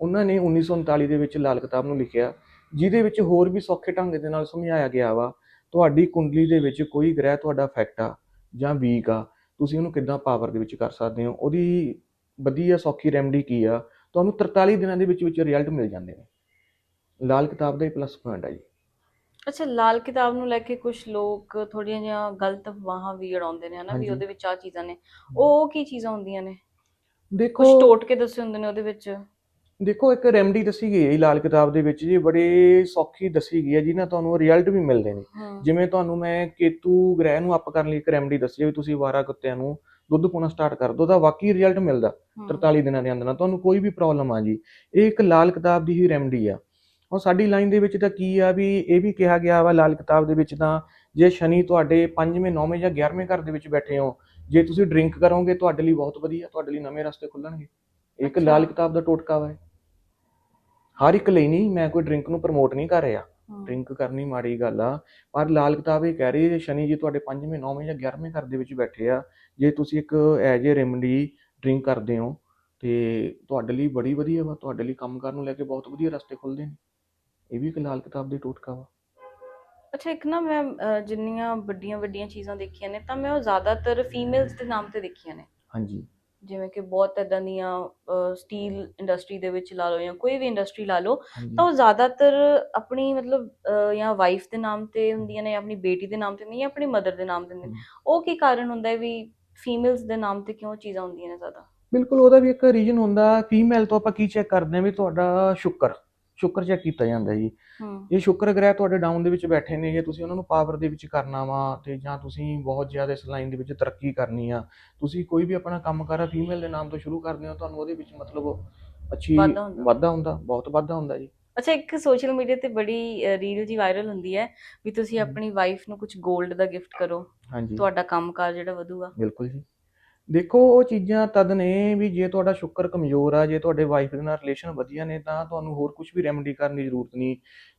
B: ਉਹਨਾਂ ਨੇ 1939 ਦੇ ਵਿੱਚ ਲਾਲ ਕਿਤਾਬ ਨੂੰ ਲਿਖਿਆ, ਜਿਹਦੇ ਵਿੱਚ ਹੋਰ ਵੀ ਸੌਖੇ ਢੰਗ ਦੇ ਨਾਲ ਸਮਝਾਇਆ ਗਿਆ ਵਾ, ਤੁਹਾਡੀ ਕੁੰਡਲੀ ਦੇ ਵਿੱਚ ਕੋਈ ਗ੍ਰਹਿ ਤੁਹਾਡਾ ਫੈਕਟ ਆ ਜਾਂ ਵੀਕ ਆ, ਤੁਸੀਂ ਉਹਨੂੰ ਕਿੱਦਾਂ ਪਾਵਰ ਦੇ ਵਿੱਚ ਕਰ ਸਕਦੇ ਹੋ? ਉਹਦੀ ਵਧੀਆ ਸੌਖੀ ਰੈਮਡੀ ਕੀ ਆ? ਤੁਹਾਨੂੰ 43 ਦਿਨਾਂ ਦੇ ਵਿੱਚ ਵਿੱਚ ਰਿਜ਼ਲਟ ਮਿਲ ਜਾਂਦੇ ਨੇ। ਲਾਲ ਕਿਤਾਬ ਦਾ ਹੀ ਪਲੱਸ ਪੁਆਇੰਟ ਆ ਜੀ।
A: ਅੱਛਾ ਲਾਲ ਕਿਤਾਬ ਨੂੰ ਲੈ ਕੇ ਕੁਝ ਲੋਕ ਥੋੜੀਆਂ ਜਿਹੀਆਂ ਗਲਤ ਅਫਵਾਹਾਂ ਵੀ ਉਡਾਉਂਦੇ ਨੇ ਹਨਾ ਵੀ
B: ਹਾਂਜੀ।
A: ਉਹਦੇ ਵਿੱਚ ਆ ਚੀਜ਼ਾਂ ਨੇ। ਉਹ ਕੀ ਚੀਜ਼ਾਂ ਹੁੰਦੀਆਂ ਨੇ? ਕੁਝ
B: ਦੇਖੋ
A: ਟੋਟ ਕੇ ਦੱਸੇ ਹੁੰਦੇ ਨੇ ਉਹਦੇ ਵਿੱਚ?
B: ਦੇਖੋ ਇੱਕ ਰੈਮਡੀ ਦੱਸੀ ਗਈ ਹੈ ਜੀ ਲਾਲ ਕਿਤਾਬ ਦੇ ਵਿੱਚ ਜੀ ਬੜੇ ਸੌਖੀ ਦੱਸੀ ਗਈ ਹੈ ਜਿਹਨਾਂ ਤੁਹਾਨੂੰ ਰਿਜ਼ਲਟ ਵੀ ਮਿਲਦੇ ਨੇ। ਜਿਵੇਂ ਤੁਹਾਨੂੰ ਮੈਂ ਕੇਤੂ ਗ੍ਰਹਿ ਨੂੰ ਅਪ ਕਰਨ ਲਈ ਇੱਕ ਰੈਮਡੀ ਦੱਸੀ ਹੈ ਵੀ ਤੁਸੀਂ ਵਾਰਾ ਕੁੱਤਿਆਂ ਨੂੰ ਦੁੱਧ ਪਾਉਣਾ ਸਟਾਰਟ ਕਰ ਦਿਓ ਤਾਂ ਵਾਕਈ ਰਿਜ਼ਲਟ ਮਿਲਦਾ
A: ਹਮ,
B: 43 ਦਿਨਾਂ ਦੇ ਅੰਦਰ ਨਾਲ। ਤੁਹਾਨੂੰ ਕੋਈ ਵੀ ਪ੍ਰੋਬਲਮ ਆ ਜੀ ਇਹ ਇੱਕ ਲਾਲ ਕਿਤਾਬ ਦੀ ਹੀ ਰੈਮਡੀ ਆ। ਹੁਣ ਸਾਡੀ ਲਾਈਨ ਦੇ ਵਿੱਚ ਤਾਂ ਕੀ ਆ ਵੀ ਇਹ ਵੀ ਕਿਹਾ ਗਿਆ ਵਾ ਲਾਲ ਕਿਤਾਬ ਦੇ ਵਿੱਚ ਤਾਂ ਜੇ ਸ਼ਨੀ ਤੁਹਾਡੇ 5ਵੇਂ 9ਵੇਂ ਜਾਂ 11ਵੇਂ ਘਰ ਦੇ ਵਿੱਚ ਬੈਠੇ ਹੋ ਜੇ ਤੁਸੀਂ ਡਰਿੰਕ ਕਰੋਗੇ ਤੁਹਾਡੇ ਲਈ ਬਹੁਤ ਵਧੀਆ ਤੁਹਾਡੇ ਲਈ ਨਵੇਂ ਰਸਤੇ ਖੁੱਲਣਗੇ ਇੱਕ। ਲਾਲ ਕਿਤਾਬ ਦਾ ਟੋਟਕਾ ਵਾ। ਹਰ ਇੱਕ ਲਈ ਨਹੀਂ ਮੈਂ ਕੋਈ ਡਰਿੰਕ ਨੂੰ ਪ੍ਰਮੋਟ ਨਹੀਂ ਕਰ ਰਿਹਾ ਡਰਿੰਕ ਕਰਨੀ ਮਾੜੀ ਗੱਲ ਆ ਪਰ ਲਾਲ ਕਿਤਾਬ ਇਹ ਕਹਿ ਰਹੀ ਹੈ ਸ਼ਨੀ ਜੀ ਤੁਹਾਡੇ 5ਵੇਂ 9ਵੇਂ ਜਾਂ 11ਵੇਂ ਘਰ ਦੇ ਵਿੱਚ ਬੈਠੇ ਆ ਜੇ ਤੁਸੀਂ ਇੱਕ ਐਜ ਏ ਰੈਮਡੀ ਡਰਿੰਕ ਕਰਦੇ ਹੋ ਤੇ ਤੁਹਾਡੇ ਲਈ ਬੜੀ ਵਧੀਆ ਵਾ ਤੁਹਾਡੇ ਲਈ ਕੰਮ ਕਰਨ ਨੂੰ ਲੈ ਕੇ ਬਹੁਤ ਵਧੀਆ ਰਸਤੇ ਖੁੱਲਦੇ ਨੇ ਇਹ ਵੀ ਇੱਕ ਲਾਲ ਕਿਤਾਬ ਦੀ ਟੋਟਕਾ ਵਾ।
A: ਅੱਛਾ ਇੱਕ ਨਾ ਮੈਂ ਅਹ, ਜਿੰਨੀਆਂ ਵੱਡੀਆਂ ਵੱਡੀਆਂ ਚੀਜ਼ਾਂ ਦੇਖੀਆਂ ਨੇ ਤਾਂ ਮੈਂ ਉਹ ਜ਼ਿਆਦਾਤਰ ਫੀਮੇਲਸ ਦੇ ਨਾਮ ਤੇ ਦੇਖੀਆਂ ਨੇ।
B: ਹਾਂਜੀ।
A: ਜਿਵੇਂ ਕਿ ਬਹੁਤ ਇਦਾਂ ਦੀਆਂ ਸਟੀਲ ਇੰਡਸਟਰੀ ਦੇ ਵਿੱਚ ਲਾ ਲਓ ਜਾਂ ਕੋਈ ਵੀ ਇੰਡਸਟਰੀ ਲਾ ਲਓ
B: ਹਾਂਜੀ।
A: ਤਾਂ ਉਹ ਜ਼ਿਆਦਾਤਰ ਆਪਣੀ ਮਤਲਬ ਅਹ, ਜਾਂ ਵਾਈਫ ਦੇ ਨਾਮ ਤੇ ਹੁੰਦੀਆਂ ਨੇ ਜਾਂ ਆਪਣੀ ਬੇਟੀ ਦੇ ਨਾਮ ਤੇ ਨਹੀਂ ਜਾਂ ਆਪਣੀ ਮਦਰ ਦੇ ਨਾਮ ਤੇ ਹੁੰਦੀਆਂ ਨੇ। ਉਹ ਕੀ ਕਾਰਨ ਹੁੰਦਾ ਹੈ ਵੀ ਫੀਮੇਲਸ ਦੇ ਨਾਮ ਤੇ ਕਿਉਂ ਚੀਜ਼ਾਂ ਹੁੰਦੀਆਂ ਨੇ ਜ਼ਿਆਦਾ?
B: ਬਿਲਕੁਲ ਉਹਦਾ ਵੀ ਇੱਕ ਰੀਜਨ ਹੁੰਦਾ ਫੀਮੇਲ ਤੋਂ ਆਪਾਂ ਕੀ ਚੈੱਕ ਕਰਦੇ ਹਾਂ ਵੀ ਤੁਹਾਡਾ ਸ਼ੁਕਰ। ਸ਼ੁਕਰ ਚੈੱਕ ਕੀਤਾ ਜਾਂਦਾ ਜੀ।
A: ਹੂੰ।
B: ਜੇ ਸ਼ੁਕਰ ਗ੍ਰਹਿ ਤੁਹਾਡੇ ਡਾਊਨ ਦੇ ਵਿੱਚ ਬੈਠੇ ਨੇ ਜੇ ਤੁਸੀਂ ਉਹਨਾਂ ਨੂੰ ਪਾਵਰ ਦੇ ਵਿੱਚ ਕਰਨਾ ਵਾ ਤੇ ਜਾਂ ਤੁਸੀਂ ਬਹੁਤ ਜ਼ਿਆਦਾ ਇਸ ਲਾਈਨ ਦੇ ਵਿੱਚ ਤਰੱਕੀ ਕਰਨੀ ਆ। ਤੁਸੀਂ ਕੋਈ ਵੀ ਆਪਣਾ ਕੰਮ ਕਰ ਫੀਮੇਲ ਦੇ ਨਾਮ ਤੋਂ ਸ਼ੁਰੂ ਕਰਦੇ ਹੋ ਤੁਹਾਨੂੰ ਉਹਦੇ ਵਿੱਚ ਮਤਲਬ ਅੱਛੀ
A: ਵਾਧਾ ਹੁੰਦਾ।
B: ਵਾਧਾ ਹੁੰਦਾ ਬਹੁਤ ਵਾਧਾ ਹੁੰਦਾ ਜੀ।
A: ਅੱਛਾ ਇੱਕ ਸੋਸ਼ਲ ਮੀਡੀਆ ਤੇ ਬੜੀ ਰੀਲ ਜੀ ਵਾਇਰਲ ਹੁੰਦੀ ਹੈ ਵੀ ਤੁਸੀਂ। ਆਪਣੀ ਵਾਈਫ ਨੂੰ ਕੁਝ 골ਡ ਦਾ ਗਿਫਟ ਕਰੋ।
B: ਹਾਂਜੀ।
A: ਤੁਹਾਡਾ ਕੰਮਕਾਰ ਜਿਹੜਾ ਵਧੂਗਾ।
B: ਬਿਲਕੁਲ ਜੀ। ਦੇਖੋ ਉਹ ਚੀਜ਼ਾਂ ਤਦ ਨੇ ਵੀ ਜੇ ਤੁਹਾਡਾ ਸ਼ੁਕਰ ਕਮਜ਼ੋਰ ਆ ਜੇ ਤੁਹਾਡੇ ਵਾਈਫ ਦੇ ਨਾਲ ਰਿਲੇਸ਼ਨ ਵਧੀਆ ਨੇ ਤਾਂ ਤੁਹਾਨੂੰ ਹੋਰ ਕੁਝ ਵੀ ਰੈਮਡੀ ਕਰਨ ਦੀ ਜ਼ਰੂਰਤ ਨਹੀਂ।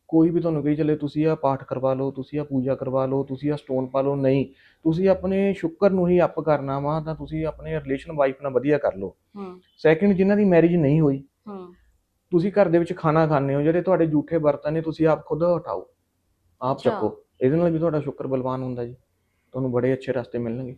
B: ਕੋਈ ਵੀ ਤੁਹਾਨੂੰ ਕਹੀ ਚੱਲੇ ਤੁਸੀਂ ਆ ਪਾਠ ਕਰਵਾ ਲਓ ਤੁਸੀਂ ਆ ਪੂਜਾ ਕਰਵਾ ਲਓ ਤੁਸੀਂ ਆ ਸਟੋਨ ਪਾ ਲਓ। ਨਹੀਂ ਤੁਸੀਂ ਆਪਣੇ ਸ਼ੁਕਰ ਨੂੰ ਹੀ ਅਪ ਕਰਨਾ ਵਾ ਤਾਂ ਤੁਸੀਂ ਆਪਣੇ ਰਿਲੇਸ਼ਨ ਵਾਈਫ ਨਾਲ ਵਧੀਆ ਕਰ ਲਓ।
A: ਹੂੰ।
B: ਸੈਕਿੰਡ ਜਿਨ੍ਹਾਂ ਦੀ ਮੈਰਿਜ ਨਹੀਂ ਹੋਈ
A: ਹੂੰ।
B: ਤੁਸੀਂ ਘਰ ਦੇ ਵਿੱਚ ਖਾਣਾ ਖਾਂਦੇ ਹੋ ਜਿਹੜੇ ਤੁਹਾਡੇ ਝੂਠੇ ਬਰਤਨ ਨੇ ਤੁਸੀਂ ਆਪ ਖੁਦ ਉਠਾਓ ਆਪ। ਚੱਕੋ। ਇਹਦੇ ਨਾਲ ਵੀ ਤੁਹਾਡਾ ਸ਼ੁਕਰ ਬਲਵਾਨ ਹੁੰਦਾ ਜੀ। ਤੁਹਾਨੂੰ ਬੜੇ ਅੱਛੇ ਰਸਤੇ ਮਿਲਣਗੇ।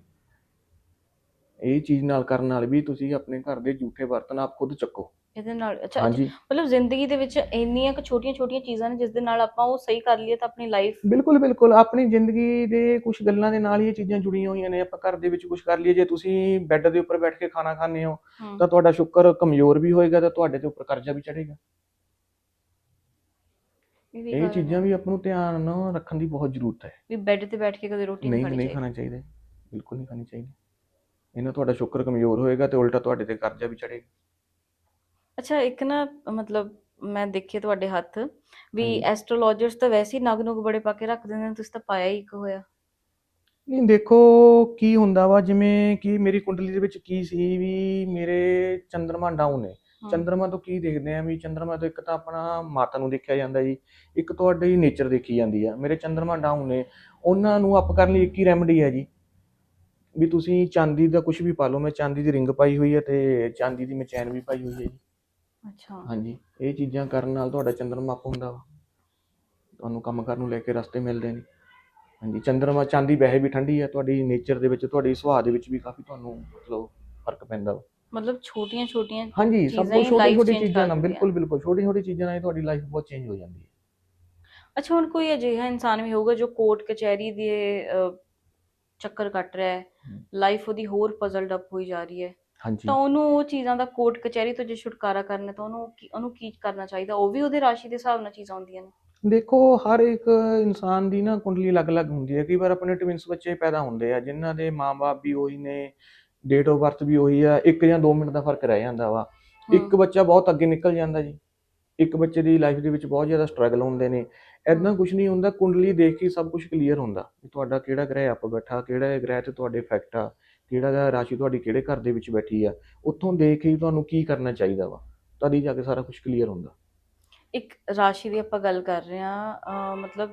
B: ਇਹ ਚੀਜ਼ ਨਾਲ ਕਰਨ ਨਾਲ ਵੀ ਤੁਸੀਂ ਆਪਣੇ ਘਰ ਦੇ ਝੂਠੇ ਬਰਤਨ ਆਪ ਖੁਦ ਚੱਕੋ।
A: ਇਹਦੇ ਨਾਲ ਅੱਛਾ
B: ਹਾਂਜੀ।
A: ਮਤਲਬ ਜ਼ਿੰਦਗੀ ਦੇ ਵਿੱਚ ਇੰਨੀਆਂ ਕੁ ਛੋਟੀਆਂ ਛੋਟੀਆਂ ਚੀਜ਼ਾਂ ਨੇ ਜਿਸ ਦੇ ਨਾਲ ਆਪਾਂ ਉਹ ਸਹੀ ਕਰ ਲਈਏ ਤਾਂ ਆਪਣੀ ਲਾਈਫ
B: ਬਿਲਕੁਲ ਬਿਲਕੁਲ। ਆਪਣੀ ਜ਼ਿੰਦਗੀ ਦੇ ਕੁਝ ਗੱਲਾਂ ਦੇ ਨਾਲ ਹੀ ਇਹ ਚੀਜ਼ਾਂ ਜੁੜੀਆਂ ਹੋਈਆਂ ਨੇ। ਆਪਾਂ ਘਰ ਦੇ ਵਿੱਚ ਕੁਝ ਕਰ ਲਈਏ। ਜੇ ਤੁਸੀਂ ਬੈੱਡ ਦੇ ਉੱਪਰ ਬੈਠ ਕੇ ਖਾਣਾ ਖਾਂਦੇ ਹੋ ਤਾਂ ਤੁਹਾਡਾ ਸ਼ੁਕਰ ਕਮਜ਼ੋਰ ਵੀ ਹੋਏਗਾ ਤਾਂ ਤੁਹਾਡੇ ਤੇ ਉੱਪਰ ਕਰਜ਼ਾ ਵੀ ਚੜੇਗਾ ਇਹ ਚੀਜ਼ਾਂ ਵੀ ਆਪਾਂ ਨੂੰ ਧਿਆਨ ਰੱਖਣ ਦੀ ਬਹੁਤ ਜ਼ਰੂਰਤ ਹੈ।
A: ਵੀ ਬੈੱਡ ਤੇ ਬੈਠ ਕੇ ਕਦੇ ਰੋਟੀ ਨਹੀਂ
B: ਨਹੀਂ
A: ਖਾਣੀ
B: ਨਹੀਂ
A: ਚਾਹੀਦੀ।
B: ਖਾਣਾ ਚਾਹੀਦਾ। ਬਿਲਕੁਲ ਨਹੀਂ ਖਾਣੀ ਚਾਹੀਦੀ। ਇਹਨਾਂ ਤੁਹਾਡਾ ਸ਼ੁਕਰ ਕਮਜ਼ੋਰ ਹੋਏਗਾ ਤੇ ਉਲਟਾ ਤੁਹਾਡੇ ਤੇ ਕਰਜ਼ਾ ਵੀ ਚੜੇਗਾ
A: ਅੱਛਾ ਇੱਕ ਨਾ ਮਤਲਬ ਮੈਂ ਦੇਖੇ ਤੁਹਾਡੇ ਹੱਥ ਵੀ
B: ਹਾਂਜੀ।
A: ਐਸਟ੍ਰੋਲੋਜਰਸ ਤਾਂ ਵੈਸੇ ਹੀ ਨਗ ਨੁਗ ਬੜੇ ਪਾ ਕੇ ਰੱਖ ਦਿੰਦੇ ਨੇ ਤੁਸੀਂ ਤਾਂ ਪਾਇਆ ਹੀ ਇੱਕ ਹੋਇਆ।
B: ਨਹੀਂ ਦੇਖੋ ਕੀ ਹੁੰਦਾ ਵਾ ਜਿਵੇਂ ਕਿ ਮੇਰੀ ਕੁੰਡਲੀ ਦੇ ਵਿੱਚ ਕੀ ਸੀ ਵੀ ਮੇਰੇ ਚੰਦਰਮਾ ਡਾਊਨ ਹੈ।
A: ਹਮ,
B: ਚੰਦਰਮਾ ਤੋਂ ਕੀ ਦੇਖਦੇ ਆ ਵੀ ਚੰਦਰਮਾ ਤੋਂ ਇੱਕ ਤਾਂ ਆਪਣਾ ਮਾਤਾ ਨੂੰ ਦੇਖਿਆ ਜਾਂਦਾ ਜੀ ਇੱਕ ਤੁਹਾਡੀ ਨੇਚਰ ਦੇਖੀ ਜਾਂਦੀ ਆ। ਮੇਰੇ ਚੰਦਰਮਾ ਡਾਊਨ ਨੇ ਉਹਨਾਂ ਨੂੰ ਅਪ ਕਰਨ ਲਈ ਇੱਕ ਹੀ ਰੈਮਡੀ ਹੈ ਜੀ ਵੀ ਤੁਸੀਂ ਚਾਂਦੀ ਦਾ ਕੁਝ ਵੀ ਪਾ ਲਓ ਮੈਂ ਚਾਂਦੀ ਦੀ ਰਿੰਗ ਪਾਈ ਹੋਈ ਹੈ ਤੇ ਚਾਂਦੀ ਦੀ ਮੈਂ ਚੈਨ ਵੀ ਪਾਈ ਹੋਈ ਹੈ ਜੀ।
A: ਅੱਛਾ।
B: ਹਾਂਜੀ ਇਹ ਚੀਜ਼ਾਂ ਕਰਨ ਨਾਲ ਤੁਹਾਡਾ ਚੰਦਰਮਾ ਅਪ ਹੁੰਦਾ ਵਾ। ਤੁਹਾਨੂੰ ਕੰਮ ਕਰਨ ਨੂੰ ਲੈ ਕੇ ਰਸਤੇ ਮਿਲਦੇ ਨੇ। ਹਾਂਜੀ ਚੰਦਰਮਾ ਚਾਂਦੀ ਵੈਸੇ ਵੀ ਠੰਡੀ ਆ ਤੁਹਾਡੀ ਨੇਚਰ ਦੇ ਵਿੱਚ ਤੁਹਾਡੀ ਸੁਭਾਅ ਦੇ ਵਿੱਚ ਵੀ ਕਾਫੀ ਤੁਹਾਨੂੰ ਮਤਲਬ ਫ਼ਰਕ ਪੈਂਦਾ ਵਾ।
A: ਮਤਲਬ ਛੋਟੀਆਂ ਛੋਟੀਆਂ
B: ਹਾਂਜੀ ਸਭ ਕੁਝ
A: ਹੀ
B: ਛੋਟੀ ਛੋਟੀ ਚੀਜ਼ਾਂ ਨਾਲ। ਬਿਲਕੁਲ ਬਿਲਕੁਲ ਛੋਟੀ ਛੋਟੀ ਚੀਜ਼ਾਂ ਨਾਲ ਹੀ ਤੁਹਾਡੀ ਲਾਈਫ ਬਹੁਤ ਚੇਂਜ ਹੋ ਜਾਂਦੀ ਹੈ।
A: ਅੱਛਾ ਹੁਣ ਕੋਈ ਅਜਿਹਾ ਇਨਸਾਨ ਵੀ ਹੋਊਗਾ ਜੋ ਕੋਰਟ ਕਚਹਿਰੀ ਦੇ ਚੱਕਰ ਕੱਟ ਰਿਹਾ ਹੈ। ਲਾਈਫ ਉਹਦੀ ਹੋਰ ਪਜ਼ਲਡ ਅਪ ਹੋਈ ਜਾ ਰਹੀ ਹੈ।
B: ਹਾਂਜੀ।
A: ਤਾਂ ਉਹਨੂੰ ਉਹ ਚੀਜ਼ਾਂ ਦਾ ਕੋਰਟ ਕਚਹਿਰੀ ਤੋਂ ਜੇ ਛੁਟਕਾਰਾ ਕਰਨਾ ਤਾਂ ਉਹਨੂੰ ਕੀ- ਉਹਨੂੰ ਕੀ ਕਰਨਾ ਚਾਹੀਦਾ? ਉਹ ਵੀ ਉਹਦੇ ਰਾਸ਼ੀ ਦੇ ਹਿਸਾਬ ਨਾਲ ਚੀਜ਼ਾਂ ਆਉਂਦੀਆਂ ਨੇ।
B: ਦੇਖੋ ਹਰ ਇੱਕ ਇਨਸਾਨ ਦੀ ਨਾ ਕੁੰਡਲੀ ਅਲੱਗ-ਅਲੱਗ ਹੁੰਦੀ ਹੈ। ਕਈ ਵਾਰ ਆਪਣੇ ਟਵਿੰਸ ਬੱਚੇ ਪੈਦਾ ਹੁੰਦੇ ਆ ਜਿਨ੍ਹਾਂ ਦੇ ਮਾਪੇ ਵੀ ਉਹੀ ਨੇ ਡੇਟ ਆਫ ਬਰਥ ਵੀ ਉਹੀ ਆ ਇੱਕ ਜਾਂ 2 ਮਿੰਟ ਦਾ ਫ਼ਰਕ ਰਹਿ ਜਾਂਦਾ ਵਾ। ਇੱਕ ਬੱਚਾ ਬਹੁਤ ਅੱਗੇ ਨਿਕਲ ਜਾਂਦਾ ਜੀ। ਇੱਕ ਬੱਚੇ ਦੀ ਲਾਈਫ ਦੇ ਵਿੱਚ ਬਹੁਤ ਜ਼ਿਆਦਾ ਸਟਰਗਲ ਹੁੰਦੇ ਨੇ। ਐਦਾਂ ਕੁਝ ਨਹੀਂ ਹੁੰਦਾ, ਕੁੰਡਲੀ ਦੇਖ ਕੇ ਸਭ ਕੁਝ ਕਲੀਅਰ ਹੁੰਦਾ ਵੀ ਤੁਹਾਡਾ ਕਿਹੜਾ ਗ੍ਰਹਿ ਅੱਪ ਬੈਠਾ, ਕਿਹੜਾ ਗ੍ਰਹਿ ਤੇ ਤੁਹਾਡੇ ਇਫੈਕਟ ਆ, ਕਿਹੜਾ ਰਾਸ਼ੀ ਤੁਹਾਡੀ ਕਿਹੜੇ ਘਰ ਦੇ ਵਿੱਚ ਬੈਠੀ ਆ, ਉੱਥੋਂ ਦੇਖ ਕੇ ਤੁਹਾਨੂੰ ਕੀ ਕਰਨਾ ਚਾਹੀਦਾ ਵਾ, ਤਦ ਹੀ ਜਾ ਕੇ ਸਾਰਾ ਕੁਝ ਕਲੀਅਰ ਹੁੰਦਾ।
A: ਇੱਕ ਰਾਸ਼ੀ ਦੀ ਆਪਾਂ ਗੱਲ ਕਰ ਰਹੇ ਹਾਂ ਮਤਲਬ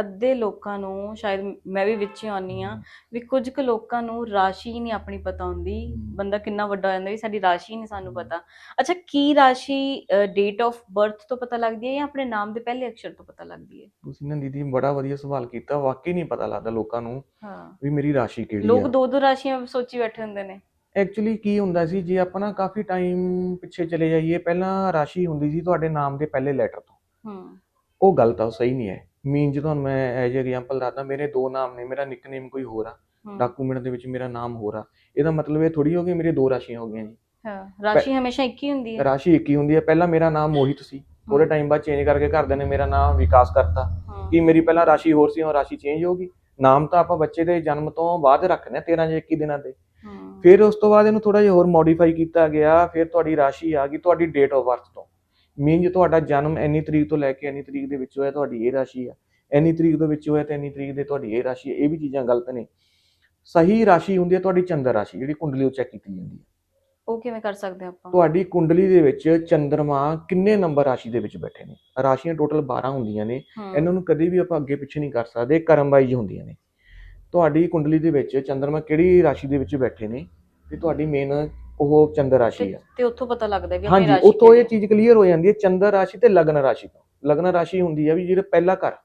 A: ਅੱਧੇ ਲੋਕਾਂ ਨੂੰ ਸ਼ਾਇਦ ਮੈਂ ਵੀ ਵਿੱਚ ਹੀ ਆਉਣੀ ਆ ਵੀ ਕੁਝ ਕੁ ਲੋਕਾਂ ਨੂੰ ਰਾਸ਼ੀ ਹੀ ਨਹੀਂ ਆਪਣੀ ਪਤਾ ਹੁੰਦੀ। ਬੰਦਾ ਕਿੰਨਾ ਵੱਡਾ ਹੋ ਜਾਂਦਾ ਵੀ ਸਾਡੀ ਰਾਸ਼ੀ ਹੀ ਨਹੀਂ ਸਾਨੂੰ ਪਤਾ। ਅੱਛਾ ਕੀ ਰਾਸ਼ੀ ਡੇਟ ਆਫ ਬਰਥ ਤੋਂ ਪਤਾ ਲੱਗਦੀ ਹੈ ਜਾਂ ਆਪਣੇ ਨਾਮ ਦੇ ਪਹਿਲੇ ਅਕਸ਼ਰ ਤੋਂ ਪਤਾ ਲੱਗਦੀ ਹੈ?
B: ਤੁਸੀਂ ਨਾ ਦੀਦੀ ਬੜਾ ਵਧੀਆ ਸਵਾਲ ਕੀਤਾ ਵਾਕਈ ਨਹੀਂ ਪਤਾ ਲੱਗਦਾ ਲੋਕਾਂ ਨੂੰ
A: ਹਾਂ।
B: ਵੀ ਮੇਰੀ ਰਾਸ਼ੀ ਕਿਹੜੀ
A: ਲੋਕ
B: ਆ।
A: ਦੋ ਦੋ ਰਾਸ਼ੀਆਂ ਸੋਚੀ ਬੈਠੇ ਹੁੰਦੇ ਨੇ।
B: ਐਕਚੁਅਲੀ ਕੀ ਹੁੰਦਾ ਸੀ ਜੇ ਆਪਾਂ ਨਾ ਕਾਫੀ ਟਾਈਮ ਪਿੱਛੇ ਚਲੇ ਜਾਈਏ ਪਹਿਲਾਂ ਰਾਸ਼ੀ ਹੁੰਦੀ ਸੀ ਤੁਹਾਡੇ ਨਾਮ ਦੇ ਪਹਿਲੇ ਲੈਟਰ ਤੋਂ।
A: ਹੂੰ।
B: ਉਹ ਗਲਤ ਆ ਸਹੀ ਨਹੀਂ ਹੈ। ਮੀਨ ਜੇ ਤੁਹਾਨੂੰ ਮੈਂ ਐਜ ਐਗਜ਼ਾਮਪਲ ਦੱਸਦਾ ਮੇਰੇ ਦੋ ਨਾਮ ਨੇ ਮੇਰਾ ਨਿਕਨੇਮ ਕੋਈ ਹੋਰ ਆ ਡਾਕੂਮੈਂਟ ਦੇ ਵਿੱਚ ਮੇਰਾ ਨਾਮ ਹੋਰ ਆ। ਇਹਦਾ ਮਤਲਬ ਇਹ ਥੋੜੀ ਹੋ ਗਈ ਮੇਰੇ ਦੋ ਰਾਸ਼ੀਆਂ ਹੋ ਗਈਆਂ ਜੀ।
A: ਹਾਂ ਰਾਸ਼ੀ ਹਮੇਸ਼ਾ ਇੱਕ ਹੀ ਹੁੰਦੀ ਹੈ।
B: ਰਾਸ਼ੀ ਇੱਕ ਹੀ ਹੁੰਦੀ ਹੈ। ਪਹਿਲਾਂ ਮੇਰਾ ਨਾਮ ਮੋਹਿਤ ਸੀ ਥੋੜੇ। ਟਾਈਮ ਬਾਅਦ ਚੇਂਜ ਕਰਕੇ ਘਰਦਿਆਂ ਨੇ ਮੇਰਾ ਨਾਮ ਵਿਕਾਸ ਕਰਤਾ। ਕਿ ਮੇਰੀ ਪਹਿਲਾਂ ਰਾਸ਼ੀ ਹੋਰ ਸੀ ਹੁਣ ਰਾਸ਼ੀ ਚੇਂਜ ਹੋ ਗਈ। ਨਾਮ ਤਾਂ ਆਪਾਂ ਬੱਚੇ ਦੇ ਜਨਮ ਤੋਂ ਬਾਅਦ ਰੱਖਦੇ ਆ 13 ਜਾਂ 21 ਦਿਨਾਂ ਤੇ।
A: ਹੂੰ,
B: ਫਿਰ ਉਸ ਤੋਂ ਬਾਅਦ ਇਹਨੂੰ ਥੋੜਾ ਜਿਹਾ ਹੋਰ ਮੋਡੀਫਾਈ ਕੀਤਾ ਗਿਆ ਫਿਰ ਤੁਹਾਡੀ ਰਾਸ਼ੀ ਆ ਗਈ ਤੁਹਾਡੀ ਡੇਟ ਆਫ ਬਰਥ ਤੋਂ। ਮੀਨ ਜੇ ਤੁਹਾਡਾ ਜਨਮ ਇੰਨੀ ਤਰੀਕ ਤੋਂ ਲੈ ਕੇ ਇੰਨੀ ਤਰੀਕ ਦੇ ਵਿੱਚ ਹੋਇਆ ਤੁਹਾਡੀ ਇਹ ਰਾਸ਼ੀ ਆ। ਇੰਨੀ ਤਰੀਕ ਦੇ ਵਿੱਚ ਹੋਇਆ ਤੇ ਇੰਨੀ ਤਰੀਕ ਦੇ ਤੁਹਾਡੀ ਇਹ ਰਾਸ਼ੀ ਇਹ ਵੀ ਚੀਜ਼ਾਂ ਗਲਤ ਨੇ। ਸਹੀ ਰਾਸ਼ੀ ਹੁੰਦੀ ਹੈ ਤੁਹਾਡੀ ਚੰਦਰ ਰਾਸ਼ੀ ਜਿਹੜੀ ਕੁੰਡਲੀ ਉਹ ਚੈੱਕ ਕੀਤੀ ਜਾਂਦੀ ਹੈ।
A: ਉਹ ਕਿਵੇਂ ਕਰ ਸਕਦੇ ਆਪਾਂ?
B: ਤੁਹਾਡੀ ਕੁੰਡਲੀ ਦੇ ਵਿੱਚ ਚੰਦਰਮਾ ਕਿੰਨੇ ਨੰਬਰ ਰਾਸ਼ੀ ਦੇ ਵਿੱਚ ਬੈਠੇ ਨੇ? ਰਾਸ਼ੀਆਂ ਟੋਟਲ 12 ਹੁੰਦੀਆਂ ਨੇ। ਇਹਨਾਂ ਨੂੰ ਕਦੇ ਵੀ ਆਪਾਂ ਅੱਗੇ ਪਿੱਛੇ ਨਹੀਂ ਕਰ ਸਕਦੇ। ਕਰਮ ਵਾਈਜ਼ ਹੁੰਦੀਆਂ ਨੇ। ਤੁਹਾਡੀ ਕੁੰਡਲੀ ਦੇ ਵਿੱਚ ਚੰਦਰਮਾ ਕਿਹੜੀ ਰਾਸ਼ੀ ਦੇ ਵਿੱਚ ਬੈਠੇ ਨੇ? ਤੇ ਤੁਹਾਡੀ ਮੇਨ ਉਹ ਚੰਦਰ ਰਾਸ਼ੀ ਆ।
A: ਤੇ ਉੱਥੋਂ ਪਤਾ ਲੱਗਦਾ ਵੀ ਆਪਣੀ
B: ਹਾਂਜੀ
A: ਰਾਸ਼ੀ
B: ਉੱਥੋਂ ਇਹ ਚੀਜ਼ ਕਲੀਅਰ ਹੋ ਜਾਂਦੀ ਹੈ ਚੰਦਰ ਰਾਸ਼ੀ ਤੇ ਲਗਨ ਰਾਸ਼ੀ ਤੋਂ। ਲਗਨ ਰਾਸ਼ੀ ਹੁੰਦੀ ਹੈ ਵੀ ਜਿਹੜਾ ਪਹਿਲਾ ਘਰ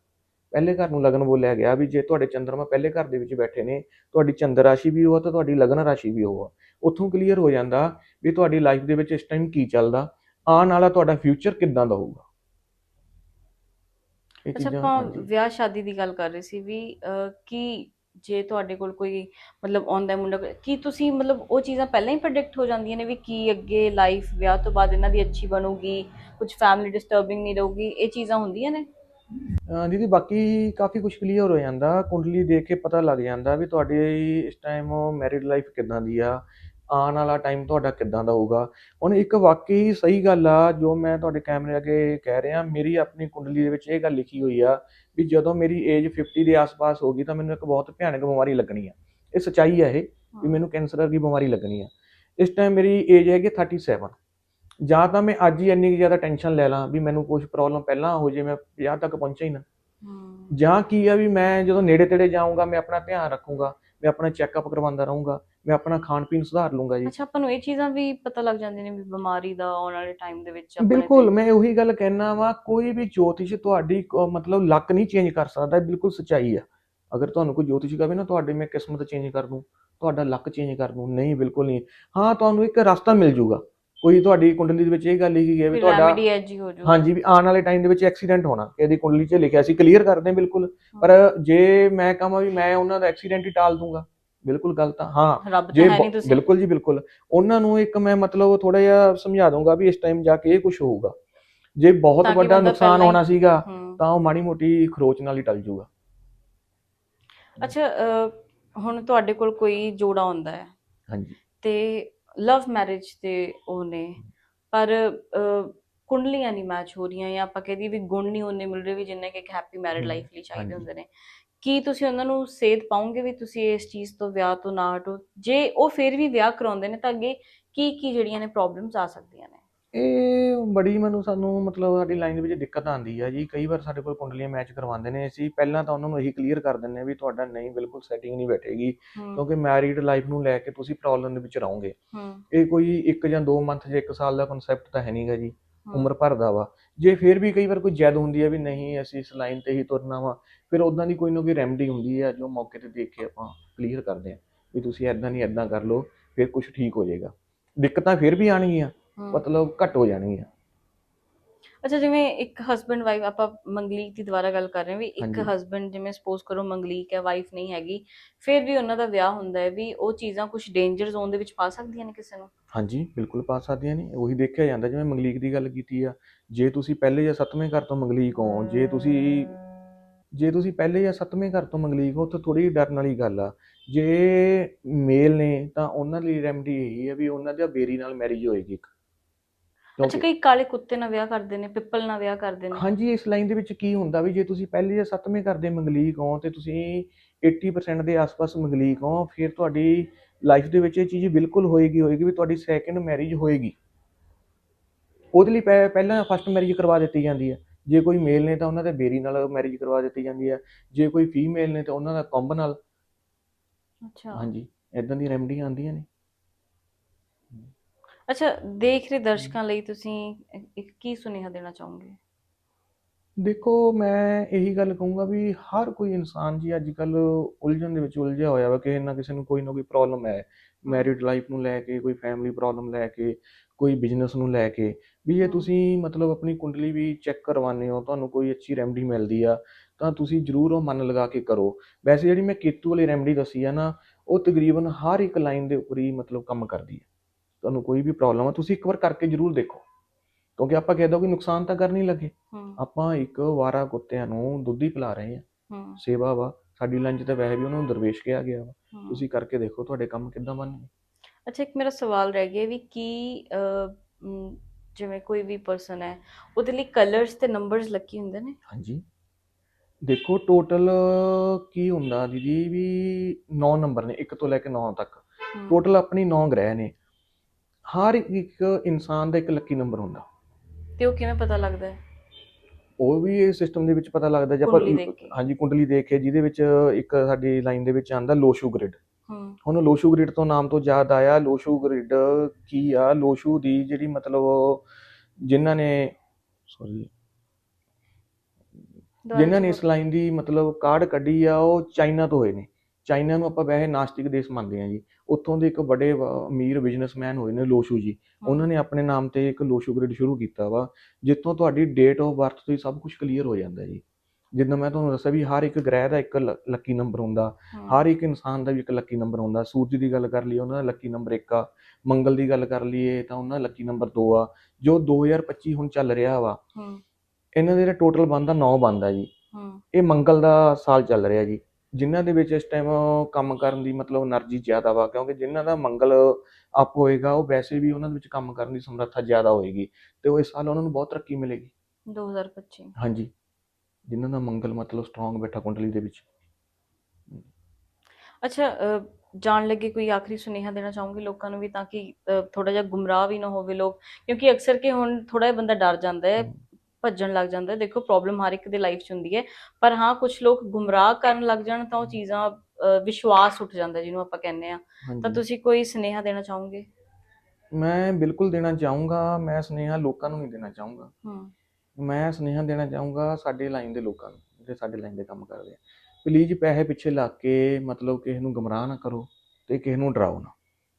B: ਪਹਿਲੇ ਘਰ ਨੂੰ ਲਗਨ ਬੋਲਿਆ ਗਿਆ ਵੀ ਜੇ ਤੁਹਾਡੇ ਚੰਦਰਮਾ ਪਹਿਲੇ ਘਰ ਦੇ ਵਿੱਚ ਬੈਠੇ ਨੇ ਤੁਹਾਡੀ ਚੰਦਰ ਰਾਸ਼ੀ ਵੀ ਉਹ ਆ ਤੇ ਤੁਹਾਡੀ ਲਗਨ ਰਾਸ਼ੀ ਵੀ ਉਹ ਆ। ਉੱਥੋਂ ਕਲੀਅਰ ਹੋ ਜਾਂਦਾ ਵੀ ਤੁਹਾਡੀ ਲਾਈਫ ਦੇ ਵਿੱਚ ਇਸ ਟਾਈਮ ਕੀ ਚੱਲਦਾ ਆਉਣ ਵਾਲਾ ਤੁਹਾਡਾ ਫਿਊਚਰ ਕਿੱਦਾਂ ਦਾ ਹੋਊਗਾ।
A: ਅੱਛਾ ਆਪਾਂ। ਵਿਆਹ ਸ਼ਾਦੀ ਦੀ ਗੱਲ ਕਰ ਰਹੇ ਸੀ ਵੀ ਕੀ ਜੇ ਤੁਹਾਡੇ ਕੋਲ ਕੋਈ ਮਤਲਬ ਆਉਂਦਾ ਹੈ ਮੁੰਡਾ ਕੀ ਤੁਸੀਂ ਮਤਲਬ ਉਹ ਚੀਜ਼ਾਂ ਪਹਿਲਾਂ ਹੀ ਪ੍ਰੈਡਿਕਟ ਹੋ ਜਾਂਦੀਆਂ ਨੇ ਵੀ ਕੀ ਅੱਗੇ ਲਾਈਫ ਵਿਆਹ ਤੋਂ ਬਾਅਦ ਇਹਨਾਂ ਦੀ ਅੱਛੀ ਬਣੂਗੀ ਕੁਝ ਫੈਮਿਲੀ ਡਿਸਟਰਬਿੰਗ ਨਹੀਂ ਰਹੂਗੀ, ਇਹ ਚੀਜ਼ਾਂ ਹੁੰਦੀਆਂ ਨੇ?
B: ਅਹ ਦੀਦੀ ਬਾਕੀ ਕਾਫੀ ਕੁਝ ਕਲੀਅਰ ਹੋ ਜਾਂਦਾ, ਕੁੰਡਲੀ ਦੇਖ ਕੇ ਪਤਾ ਲੱਗ ਜਾਂਦਾ ਵੀ ਤੁਹਾਡੀ ਇਸ ਟਾਈਮ ਮੈਰਿਡ ਲਾਈਫ ਕਿੱਦਾਂ ਦੀ ਆ ਆਉਣ ਵਾਲਾ ਟਾਈਮ ਤੁਹਾਡਾ ਕਿੱਦਾਂ ਦਾ ਹੋਊਗਾ? ਹੁਣ ਇੱਕ ਵਾਕਈ ਸਹੀ ਗੱਲ ਆ ਜੋ ਮੈਂ ਤੁਹਾਡੇ ਕੈਮਰੇ ਅੱਗੇ ਕਹਿ ਰਿਹਾ ਮੇਰੀ ਆਪਣੀ ਕੁੰਡਲੀ ਦੇ ਵਿੱਚ ਇਹ ਗੱਲ ਲਿਖੀ ਹੋਈ ਆ ਵੀ ਜਦੋਂ ਮੇਰੀ ਏਜ 50 ਦੇ ਆਸ-ਪਾਸ ਹੋਗੀ ਤਾਂ ਮੈਨੂੰ ਇੱਕ ਬਹੁਤ ਭਿਆਨਕ ਬਿਮਾਰੀ ਲੱਗਣੀ ਆ। ਇਹ ਸੱਚਾਈ ਆ ਇਹ ਵੀ ਮੈਨੂੰ ਕੈਂਸਰ ਦੀ ਬਿਮਾਰੀ ਲੱਗਣੀ ਆ। ਇਸ ਟਾਈਮ ਮੇਰੀ ਏਜ ਹੈਗੀ 37 ਜਾਂ ਤਾਂ ਮੈਂ ਅੱਜ ਹੀ ਇੰਨੀ ਜ਼ਿਆਦਾ ਟੈਨਸ਼ਨ ਲੈ ਲਾਂ ਵੀ ਮੈਨੂੰ ਕੁਝ ਪ੍ਰੋਬਲਮ ਪਹਿਲਾਂ ਹੋ ਜੇ ਮੈਂ 50 ਤੱਕ ਪਹੁੰਚਾ ਹੀ ਨਾ। ਜਾਂ ਕੀ ਆ ਵੀ ਮੈਂ ਜਦੋਂ ਨੇੜੇ ਤੇੜੇ ਜਾਊਂਗਾ ਮੈਂ ਆਪਣਾ ਧਿਆਨ ਰੱਖੂੰਗਾ ਮੈਂ ਆਪਣਾ ਚੈੱਕਅਪ ਕਰਵਾਉਂਦਾ ਰਹੂੰਗਾ ਮੈਂ ਆਪਣਾ ਖਾਣ ਪੀਣ ਸੁਧਾਰ ਲੂੰਗਾ ਜੀ।
A: ਅੱਛਾ ਆਪਾਂ ਨੂੰ ਇਹ ਚੀਜ਼ਾਂ ਵੀ ਪਤਾ ਲੱਗ ਜਾਂਦੀਆਂ ਨੇ ਵੀ ਬਿਮਾਰੀ ਦਾ ਆਉਣ ਵਾਲੇ ਟਾਈਮ ਦੇ ਵਿੱਚ ਆਪਣੇ
B: ਬਿਲਕੁਲ ਮੈਂ ਉਹੀ ਗੱਲ ਕਹਿਣਾ ਵਾ ਕੋਈ ਵੀ ਜੋਤਿਸ਼ ਤੁਹਾਡੀ ਮਤਲਬ ਲੱਕ ਨਹੀਂ ਚੇਂਜ ਕਰ ਸਕਦਾ ਇਹ ਬਿਲਕੁਲ ਸੱਚਾਈ ਆ। ਅਗਰ ਤੁਹਾਨੂੰ ਕੋਈ ਜੋਤਿਸ਼ ਕਹੇ ਨਾ ਤੁਹਾਡੀ ਮੈਂ ਕਿਸਮਤ ਚੇਂਜ ਕਰ ਦੂੰ ਤੁਹਾਡਾ ਲੱਕ ਚੇਂਜ ਕਰ ਦੂੰ ਨਹੀਂ ਬਿਲਕੁਲ ਨਹੀਂ। ਹਾਂ ਤੁਹਾਨੂੰ ਇੱਕ ਰਸਤਾ ਮਿਲ ਜੂਗਾ। ਕੋਈ ਤੁਹਾਡੀ ਕੁੰਡਲੀ ਦੇ ਵਿੱਚ ਇਹ ਗੱਲ ਲਿਖੀ ਹੈ ਵੀ ਤੁਹਾਡਾ
A: ਰੈਮੇਡੀ ਐਜ ਹੀ ਜਾਊ
B: ਹਾਂਜੀ ਵੀ ਆਉਣ ਵਾਲੇ ਟਾਈਮ ਦੇ ਵਿੱਚ ਐਕਸੀਡੈਂਟ ਹੋਣਾ ਇਹਦੀ ਕੁੰਡਲੀ 'ਚ ਲਿਖਿਆ ਸੀ ਕਲੀਅਰ ਕਰਦੇ ਹਾਂ ਬਿਲਕੁਲ। ਪਰ ਜੇ ਮੈਂ ਕਹਾਂ ਵੀ ਮੈਂ ਉਹਨਾਂ ਦਾ ਐਕਸੀਡੈਂਟ ਹੀ ਟਾਲ ਦੂੰਗਾ ਬਿਲਕੁਲ ਗਲਤ ਆ ਹਾਂ। ਜੇ ਬਿਲਕੁਲ ਜੀ ਬਿਲਕੁਲ। ਉਹਨਾਂ ਨੂੰ ਇੱਕ ਮੈਂ ਮਤਲਬ ਥੋੜਾ ਜਿਹਾ ਸਮਝਾ ਦੂੰਗਾ ਵੀ ਇਸ ਟਾਈਮ ਜਾ ਕੇ ਇਹ ਕੁਝ ਹੋਊਗਾ। ਜੇ ਬਹੁਤ ਵੱਡਾ ਨੁਕਸਾਨ ਹੋਣਾ ਸੀਗਾ ਤਾਂ ਉਹ ਮਾੜੀ ਮੋਟੀ ਖਰੋਚ ਨਾਲ ਹੀ ਟਲ ਜਾਊਗਾ
A: ਅੱਛਾ ਹੁਣ ਤੁਹਾਡੇ ਕੋਲ ਕੋਈ ਜੋੜਾ ਹੁੰਦਾ ਹੈ।
B: ਹਾਂਜੀ।
A: ਤੇ ਲਵ ਮੈਰਿਜ ਤੇ ਉਹ ਨੇ ਪਰ ਕੁੰਡਲੀਆਂ ਨਹੀਂ ਮੈਚ ਹੋ ਰਹੀਆਂ ਜਾਂ ਆਪਾਂ ਕਹਦੀ ਵੀ ਗੁਣ ਨਹੀਂ ਉਹਨੇ ਮਿਲ ਰਹੇ ਵੀ ਜਿੰਨੇ ਕਿ ਇੱਕ ਹੈਪੀ ਮੈਰਿਡ ਲਾਈਫ ਲਈ ਚਾਹੀਦੇ। ਹੁੰਦੇ ਨੇ। ਕੀ ਤੁਸੀਂ ਉਹਨਾਂ ਨੂੰ ਸੇਧ ਪਾਉਂਗੇ ਵੀ ਤੁਸੀਂ ਇਸ ਚੀਜ਼ ਤੋਂ ਵਿਆਹ ਤੋਂ ਨਾ ਹਟੋ? ਜੇ ਉਹ ਫਿਰ ਵੀ ਵਿਆਹ ਕਰਾਉਂਦੇ ਨੇ ਤਾਂ ਅੱਗੇ ਕੀ ਕੀ ਜਿਹੜੀਆਂ ਨੇ ਪ੍ਰੋਬਲਮਸ ਆ ਸਕਦੀਆਂ ਨੇ?
B: ਇਹ ਬੜੀ ਮੈਨੂੰ ਸਾਨੂੰ ਮਤਲਬ ਸਾਡੀ ਲਾਈਨ ਵਿੱਚ ਦਿੱਕਤ ਆਉਂਦੀ ਹੈ ਜੀ। ਕਈ ਵਾਰ ਸਾਡੇ ਕੋਲ ਕੁੰਡਲੀਆਂ ਮੈਚ ਕਰਵਾਉਂਦੇ ਨੇ ਅਸੀਂ। ਪਹਿਲਾਂ ਤਾਂ ਉਹਨਾਂ ਨੂੰ ਇਹੀ ਕਲੀਅਰ ਕਰ ਹਾਂ ਵੀ ਤੁਹਾਡਾ ਨਹੀਂ ਬਿਲਕੁਲ ਸੈਟਿੰਗ ਨਹੀਂ ਬੈਠੇਗੀ। ਕਿਉਂਕਿ ਮੈਰਿਡ ਲਾਈਫ ਨੂੰ ਲੈ ਕੇ ਤੁਸੀਂ ਪ੍ਰੋਬਲਮ ਦੇ ਵਿੱਚ ਰਹੋਗੇ। ਇਹ ਕੋਈ ਇੱਕ ਜਾਂ ਦੋ ਮੰਥ ਜਾਂ ਇੱਕ ਸਾਲ ਦਾ ਕਨਸੈਪਟ ਤਾਂ ਹੈ ਨਹੀਂਗਾ ਜੀ। ਉਮਰ ਭਰ ਦਾ ਵਾ। ਜੇ ਫਿਰ ਵੀ ਕਈ ਵਾਰ ਕੋਈ ਜੈਦ ਹੁੰਦੀ ਹੈ ਵੀ ਨਹੀਂ ਅਸੀਂ ਇਸ ਲਾਈਨ ਤੇ ਹੀ ਤੁਰਨਾ ਵਾ। ਫਿਰ ਉਦਾਂ ਦੀ ਕੋਈ ਨਾ ਕੋਈ ਰੈਮਡੀ ਹੁੰਦੀ ਹੈ ਜੋ ਮੌਕੇ ਤੇ ਦੇਖ ਕੇ ਆਪਾਂ ਕਲੀਅਰ ਕਰਦੇ ਹਾਂ ਵੀ ਤੁਸੀਂ ਐਦਾਂ ਨਹੀਂ ਐਦਾਂ ਕਰ ਲਓ ਫਿਰ ਕੁਝ ਠੀਕ ਹੋ ਜਾਏਗਾ ਦਿੱਕਤਾਂ ਫਿਰ ਵੀ ਆਣਗੀਆਂ। ਮਤਲਬ ਘੱਟ ਹੋ ਜਾਣਗੀਆਂ
A: ਅੱਛਾ ਜਿਵੇਂ ਇੱਕ ਹਸਬੰਡ ਵਾਈਫ ਆਪਾਂ ਮੰਗਲੀਕ ਦੀ ਦੁਬਾਰਾ ਗੱਲ ਕਰ ਰਹੇ ਹਾਂ ਵੀ ਇੱਕ। ਹਸਬੰਡ ਜਿਵੇਂ ਸਪੋਜ਼ ਕਰੋ ਮੰਗਲੀਕ ਹੈ ਵਾਈਫ ਨਹੀਂ ਹੈਗੀ ਫਿਰ ਵੀ ਉਹਨਾਂ ਦਾ ਵਿਆਹ ਹੁੰਦਾ ਹੈ ਵੀ ਉਹ ਚੀਜ਼ਾਂ ਕੁਝ ਡੇਂਜਰ ਜ਼ੋਨ ਦੇ ਵਿੱਚ ਪਾ ਸਕਦੀਆਂ ਨੇ ਕਿਸੇ ਨੂੰ
B: ਹਾਂਜੀ ਬਿਲਕੁਲ ਪਾ ਸਕਦੀਆਂ ਨੇ ਉਹੀ ਦੇਖਿਆ ਜਾਂਦਾ ਜਿਵੇਂ ਮੰਗਲੀਕ ਦੀ ਗੱਲ ਕੀਤੀ ਆ ਜੇ ਤੁਸੀਂ ਪਹਿਲੇ ਜਾਂ ਸੱਤਵੇਂ ਘਰ ਤੋਂ ਮੰਗਲੀਕ ਹੋ ਜੇ ਤੁਸੀਂ ਜੇ ਤੁਸੀਂ ਪਹਿਲੇ ਜਾਂ ਸੱਤਵੇਂ ਘਰ ਤੋਂ ਮੰਗਲੀਕ ਹੋ ਤਾਂ ਥੋੜੀ ਡਰਨ ਵਾਲੀ ਗੱਲ ਆ। ਜੇ ਮੇਲ ਨੇ ਤਾਂ ਉਹਨਾਂ ਲਈ ਰੈਮਡੀ ਇਹੀ ਹੈ ਵੀ ਉਹਨਾਂ ਦੀ ਬੇਰੀ ਨਾਲ ਮੈਰਿਜ ਹੋਏਗੀ ਇੱਕ।
A: ਅੱਛਾ ਕਈ ਕਾਲੇ ਕੁੱਤੇ ਨਾਲ ਵਿਆਹ ਕਰਦੇ ਨੇ ਪਿੱਪਲ ਨਾਲ ਵਿਆਹ ਕਰਦੇ ਨੇ।
B: ਹਾਂਜੀ ਇਸ ਲਾਈਨ ਦੇ ਵਿੱਚ ਕੀ ਹੁੰਦਾ ਵੀ ਜੇ ਤੁਸੀਂ ਪਹਿਲੇ ਜਾਂ ਸੱਤਵੇਂ ਘਰ ਦੇ ਮੰਗਲੀਕ ਹੋ ਤੇ ਤੁਸੀਂ 80% ਦੇ ਆਸ-ਪਾਸ ਮੰਗਲੀਕ ਹੋ ਫਿਰ ਤੁਹਾਡੀ ਲਾਈਫ ਦੇ ਵਿੱਚ ਇਹ ਚੀਜ਼ ਬਿਲਕੁਲ ਹੋਏਗੀ ਹੋਏਗੀ ਵੀ ਤੁਹਾਡੀ ਸੈਕੰਡ ਮੈਰਿਜ ਹੋਏਗੀ। ਉਹਦੇ ਲਈ ਪਹਿ- ਪਹਿਲਾਂ ਫਸਟ ਮੈਰਿਜ ਕਰਵਾ ਦਿੱਤੀ ਜਾਂਦੀ ਹੈ ਜੇ ਕੋਈ ਮੇਲ ਨੇ ਤਾਂ ਉਹਨਾਂ ਦੇ ਬੇਰੀ ਨਾਲ ਮੈਰਿਜ ਕਰਵਾ ਦਿੱਤੀ ਜਾਂਦੀ ਹੈ। ਜੇ ਕੋਈ ਫੀਮੇਲ ਨੇ ਤਾਂ ਉਹਨਾਂ ਦਾ ਕੰਬ ਨਾਲ।
A: ਅੱਛਾ।
B: ਹਾਂਜੀ ਇਦਾਂ ਦੀ ਰੈਮਡੀਆਂ ਆਉਂਦੀਆਂ ਨੇ।
A: ਅੱਛਾ ਦੇਖ ਰਹੇ ਦਰਸ਼ਕਾਂ ਲਈ ਤੁਸੀਂ ਇੱਕ ਕੀ ਸੁਨੇਹਾ ਦੇਣਾ ਚਾਹੋਗੇ?
B: ਦੇਖੋ, ਮੈਂ ਇਹੀ ਗੱਲ ਕਹੂੰਗਾ ਵੀ ਹਰ ਕੋਈ ਇਨਸਾਨ ਜੀ ਅੱਜ ਕੱਲ ਉਲਝਣ ਦੇ ਵਿੱਚ ਉਲਝਿਆ ਹੋਇਆ ਵਾ, ਕਿਸੇ ਨਾ ਕਿਸੇ ਨੂੰ ਕੋਈ ਨਾ ਕੋਈ ਪ੍ਰੋਬਲਮ ਹੈ। ਮੈਰਿਡ ਲਾਈਫ ਨੂੰ ਲੈ ਕੇ, ਕੋਈ ਫੈਮਿਲੀ ਪ੍ਰੋਬਲਮ ਲੈ ਕੇ, ਕੋਈ ਬਿਜ਼ਨਸ ਨੂੰ ਲੈ ਕੇ। ਵੀ ਜੇ ਤੁਸੀਂ ਮਤਲਬ ਆਪਣੀ ਕੁੰਡਲੀ ਵੀ ਚੈੱਕ ਕਰਵਾਉਂਦੇ ਹੋ, ਤੁਹਾਨੂੰ ਕੋਈ ਅੱਛੀ ਰੈਮਡੀ ਮਿਲਦੀ ਆ, ਤਾਂ ਤੁਸੀਂ ਜ਼ਰੂਰ ਉਹ ਮਨ ਲਗਾ ਕੇ ਕਰੋ। ਵੈਸੇ ਜਿਹੜੀ ਮੈਂ ਕੇਤੂ ਵਾਲੀ ਰੈਮਡੀ ਦੱਸੀ ਆ ਨਾ, ਉਹ ਤਕਰੀਬਨ ਹਰ ਇੱਕ ਲਾਈਨ ਦੇ ਉੱਪਰ ਹੀ ਮਤਲਬ ਕੰਮ ਕਰਦੀ ਹੈ ਤੁਹਾਨੂੰ ਕੋਈ ਵੀ ਪ੍ਰੋਬਲਮ ਆ, ਤੁਸੀਂ ਇੱਕ ਵਾਰ ਕਰਕੇ ਜ਼ਰੂਰ ਦੇਖੋ। ਕਿਉਂਕਿ ਆਪਾਂ ਕਹਿੰਦਾ ਕੋਈ ਨੁਕਸਾਨ ਤਾਂ ਕਰ ਨਹੀਂ ਲੱਗੇ।
A: ਹੂੰ।
B: ਆਪਾਂ ਇੱਕ ਵਾਰਾ ਕੁੱਤਿਆਂ ਨੂੰ ਦੁੱਧ ਹੀ ਪਿਲਾ ਰਹੇ ਹਾਂ।
A: ਹੂੰ।
B: ਸੇਵਾ ਵਾ। ਸਾਡੀ ਲੰਚ ਤਾਂ ਵੈਸੇ ਵੀ ਉਹਨਾਂ ਨੂੰ ਦਰਵੇਸ਼ ਕਿਹਾ ਗਿਆ ਵਾ।
A: ਹੂੰ।
B: ਤੁਸੀਂ ਕਰਕੇ ਦੇਖੋ ਤੁਹਾਡੇ ਕੰਮ ਕਿੱਦਾਂ ਬਣਨਗੇ
A: ਅੱਛਾ ਇੱਕ ਮੇਰਾ ਸਵਾਲ ਰਹਿ ਗਿਆ ਵੀ ਕੀ ਅਹ, ਮ, ਜਿਵੇਂ ਕੋਈ ਵੀ ਪਰਸਨ ਹੈ ਉਹਦੇ ਲਈ ਕਲਰਸ ਤੇ ਨੰਬਰਸ ਲੱਕੀ ਹੁੰਦੇ ਨੇ?
B: ਹਾਂਜੀ। ਦੇਖੋ ਟੋਟਲ ਕੀ ਹੁੰਦਾ ਦੀਦੀ ਵੀ 9 ਨੰਬਰ ਨੇ 1 ਤੋਂ ਲੈ ਕੇ 9 ਤੱਕ।
A: ਹੂੰ,
B: ਟੋਟਲ ਆਪਣੀ 9 ਗ੍ਰਹਿ ਨੇ। ਹਰ ਇੱਕ ਇਨਸਾਨ ਦਾ ਇੱਕ ਲੱਕੀ ਨੰਬਰ ਹੁੰਦਾ।
A: ਤੇ ਉਹ ਕਿਵੇਂ ਪਤਾ ਲੱਗਦਾ ਹੈ?
B: ਉਹ ਵੀ ਇਹ ਸਿਸਟਮ ਦੇ ਵਿੱਚ ਪਤਾ ਲੱਗਦਾ ਜੇ
A: ਕੁੰਡਲੀ ਦੇਖ ਕੇ।
B: ਹਾਂਜੀ ਕੁੰਡਲੀ ਦੇਖ ਕੇ ਜਿਹਦੇ ਵਿੱਚ ਇੱਕ ਸਾਡੀ ਲਾਈਨ ਦੇ ਵਿੱਚ ਆਂਦਾ ਲੋਸ਼ੂ ਗ੍ਰਿਡ
A: ਹੂੰ।
B: ਹੁਣ ਲੋਸ਼ੂ ਗ੍ਰਿਡ ਤੋਂ ਨਾਮ ਤੋਂ ਯਾਦ ਆਇਆ ਲੋਸ਼ੂ ਗ੍ਰਿਡ ਕੀ ਆ? ਲੋਸ਼ੂ ਦੀ ਜਿਹੜੀ ਮਤਲਬ ਜਿਨ੍ਹਾਂ ਨੇ ਸੌਰੀ
A: ਦੁਬਾਰਾ
B: ਜਿਨ੍ਹਾਂ ਨੇ। ਇਸ ਲਾਈਨ ਦੀ ਮਤਲਬ ਕਾਰਡ ਕੱਢੀ ਆ ਉਹ ਚਾਈਨਾ ਤੋਂ ਹੋਏ ਨੇ। ਚਾਈਨਾ ਨੂੰ ਆਪਾਂ ਵੈਸੇ ਨਾਸਤਿਕ ਦੇਸ਼ ਮੰਨਦੇ ਆ ਜੀ। ਉੱਥੋਂ ਦੇ ਇੱਕ ਬੜੇ ਅਮੀਰ ਬਿਜ਼ਨਸਮੈਨ ਹੋਏ ਨੇ ਲੋਸ਼ੂ ਜੀ।
A: ਹੂੰ,
B: ਉਹਨਾਂ ਨੇ ਆਪਣੇ ਨਾਮ ਤੇ ਇੱਕ ਲੋਸ਼ੂ ਗ੍ਰਿਡ ਸ਼ੁਰੂ ਕੀਤਾ ਵਾ ਜਿੱਥੋਂ ਤੁਹਾਡੀ ਡੇਟ ਆਫ ਬਰਥ ਤੋਂ ਹੀ ਸਭ ਕੁਝ ਕਲੀਅਰ ਹੋ ਜਾਂਦਾ ਜੀ। ਜਿੱਦਾਂ ਮੈਂ ਤੁਹਾਨੂੰ ਦੱਸਿਆ ਵੀ ਹਰ ਇੱਕ ਗ੍ਰਹਿ ਦਾ ਇੱਕ ਲੱਕੀ ਨੰਬਰ ਹੁੰਦਾ।
A: ਹੂੰ,
B: ਹਰ ਇੱਕ ਇਨਸਾਨ ਦਾ ਵੀ ਇੱਕ ਲੱਕੀ ਨੰਬਰ ਹੁੰਦਾ। ਸੂਰਜ ਦੀ ਗੱਲ ਕਰ ਲਈਏ ਉਹਨਾਂ ਦਾ ਲੱਕੀ ਨੰਬਰ 1 ਆ। ਮੰਗਲ ਦੀ ਗੱਲ ਕਰ ਲਈਏ ਤਾਂ ਉਹਨਾਂ ਦਾ ਲੱਕੀ ਨੰਬਰ 2 ਆ। ਜੋ 2025 ਹੁਣ ਚੱਲ ਰਿਹਾ ਵਾ
A: ਹੂੰ।
B: ਇਹਨਾਂ ਦੇ ਟੋਟਲ ਬਣਦਾ 9 ਬਣਦਾ ਜੀ।
A: ਹੂੰ।
B: ਇਹ ਮੰਗਲ ਦਾ ਸਾਲ ਚੱਲ ਰਿਹਾ ਜੀ। ਜਿਨ੍ਹਾਂ ਦੇ ਵਿੱਚ ਇਸ ਟਾਈਮ ਕੰਮ ਕਰਨ ਦੀ ਮਤਲਬ એનર્ਜੀ ਜ਼ਿਆਦਾ ਵਾ ਕਿਉਂਕਿ ਜਿਨ੍ਹਾਂ ਦਾ ਮੰਗਲ ਅਪ ਹੋਏਗਾ ਉਹ ਵੈਸੇ ਵੀ ਉਹਨਾਂ ਦੇ ਵਿੱਚ ਕੰਮ ਕਰਨ ਦੀ ਸਮਰੱਥਾ ਜ਼ਿਆਦਾ ਹੋਏਗੀ ਤੇ ਉਹ ਇਸ ਸਾਲ ਉਹਨਾਂ ਨੂੰ ਬਹੁਤ ਤਰੱਕੀ ਮਿਲੇਗੀ।
A: 2025
B: ਹਾਂਜੀ। ਜਿਨ੍ਹਾਂ ਦਾ ਮੰਗਲ ਮਤਲਬ ਸਟਰੋਂਗ ਬੈਠਾ ਕੁੰਡਲੀ ਦੇ ਵਿੱਚ।
A: ਅੱਛਾ ਜਾਣ ਲੱਗੇ ਕੋਈ ਆਖਰੀ ਸੁਨੇਹਾ ਦੇਣਾ ਚਾਹੂੰਗੀ ਲੋਕਾਂ ਨੂੰ ਵੀ ਤਾਂ ਕਿ ਥੋੜਾ ਜਿਹਾ ਗੁੰਮਰਾਹ ਵੀ ਨਾ ਹੋਵੇ ਲੋਕ ਕਿਉਂਕਿ ਅਕਸਰ ਕਿ ਹੁਣ ਥੋੜਾ ਜਿਹਾ ਬੰਦਾ ਡਰ ਜਾਂਦਾ ਹੈ। ਭੱਜਣ ਲੱਗ ਜਾਂਦਾ ਦੇਖੋ ਪ੍ਰੋਬਲਮ ਹਰ ਇੱਕ ਦੇ ਲਾਈਫ 'ਚ ਹੁੰਦੀ ਹੈ। ਪਰ ਹਾਂ ਕੁਝ ਲੋਕ ਗੁੰਮਰਾਹ ਕਰਨ ਲੱਗ ਜਾਣ ਤਾਂ ਉਹ ਚੀਜ਼ਾਂ ਵਿਸ਼ਵਾਸ ਉੱਠ ਜਾਂਦਾ ਜਿਹਨੂੰ ਆਪਾਂ ਕਹਿੰਦੇ ਆ ਤਾਂ ਤੁਸੀਂ ਕੋਈ ਸੁਨੇਹਾ ਦੇਣਾ ਚਾਹੋਗੇ?
B: ਮੈਂ ਬਿਲਕੁਲ ਦੇਣਾ ਚਾਹੂੰਗਾ। ਮੈਂ ਸੁਨੇਹਾ ਲੋਕਾਂ ਨੂੰ ਨਹੀਂ ਦੇਣਾ ਚਾਹੂੰਗਾ।
A: ਹੂੰ।
B: ਮੈਂ ਸੁਨੇਹਾ ਦੇਣਾ ਚਾਹੂੰਗਾ ਸਾਡੇ ਲਾਈਨ ਦੇ ਲੋਕਾਂ ਨੂੰ ਜਿਹੜੇ ਸਾਡੇ ਲਾਈਨ ਦੇ ਕੰਮ ਕਰਦੇ ਆ। ਪਲੀਜ਼ ਪੈਸੇ ਪਿੱਛੇ ਲੱਗ ਕੇ ਮਤਲਬ ਕਿਸੇ ਨੂੰ ਗਮਰਾਹ ਨਾ ਕਰੋ ਤੇ ਕਿਸੇ ਨੂੰ ਡਰਾਓ ਨਾ।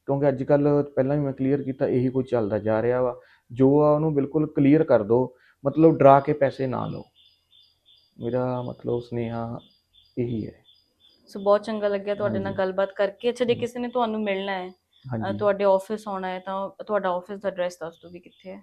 B: ਕਿਉਂਕਿ ਅੱਜ ਕੱਲ ਪਹਿਲਾਂ ਵੀ ਮੈਂ ਕਲੀਅਰ ਕੀਤਾ ਇਹੀ ਕੁਝ ਚੱਲਦਾ ਜਾ ਰਿਹਾ ਵਾ। ਜੋ ਆ ਉਹਨੂੰ ਬਿਲਕੁਲ ਕਲੀਅਰ ਕਰ ਦਿਓ ਮਤਲਬ ਡਰਾ ਕੇ ਪੈਸੇ ਨਾ ਲਓ। ਮੇਰਾ ਮਤਲਬ ਸੁਨੇਹਾ ਇਹੀ ਹੈ।
A: ਸੋ ਬਹੁਤ ਚੰਗਾ ਲੱਗਿਆ ਤੁਹਾਡੇ ਨਾਲ। ਗੱਲਬਾਤ ਕਰਕੇ। ਅੱਛਾ ਜੇ। ਕਿਸੇ ਨੇ ਤੁਹਾਨੂੰ ਮਿਲਣਾ ਹੈ ਤੁਹਾਡੇ ਆਫਿਸ ਆਉਣਾ ਹੈ ਤਾਂ ਤੁਹਾਡਾ ਆਫਿਸ ਦਾ ਐਡਰੈਸ ਦੱਸ ਦਿਓ ਵੀ ਕਿੱਥੇ ਹੈ।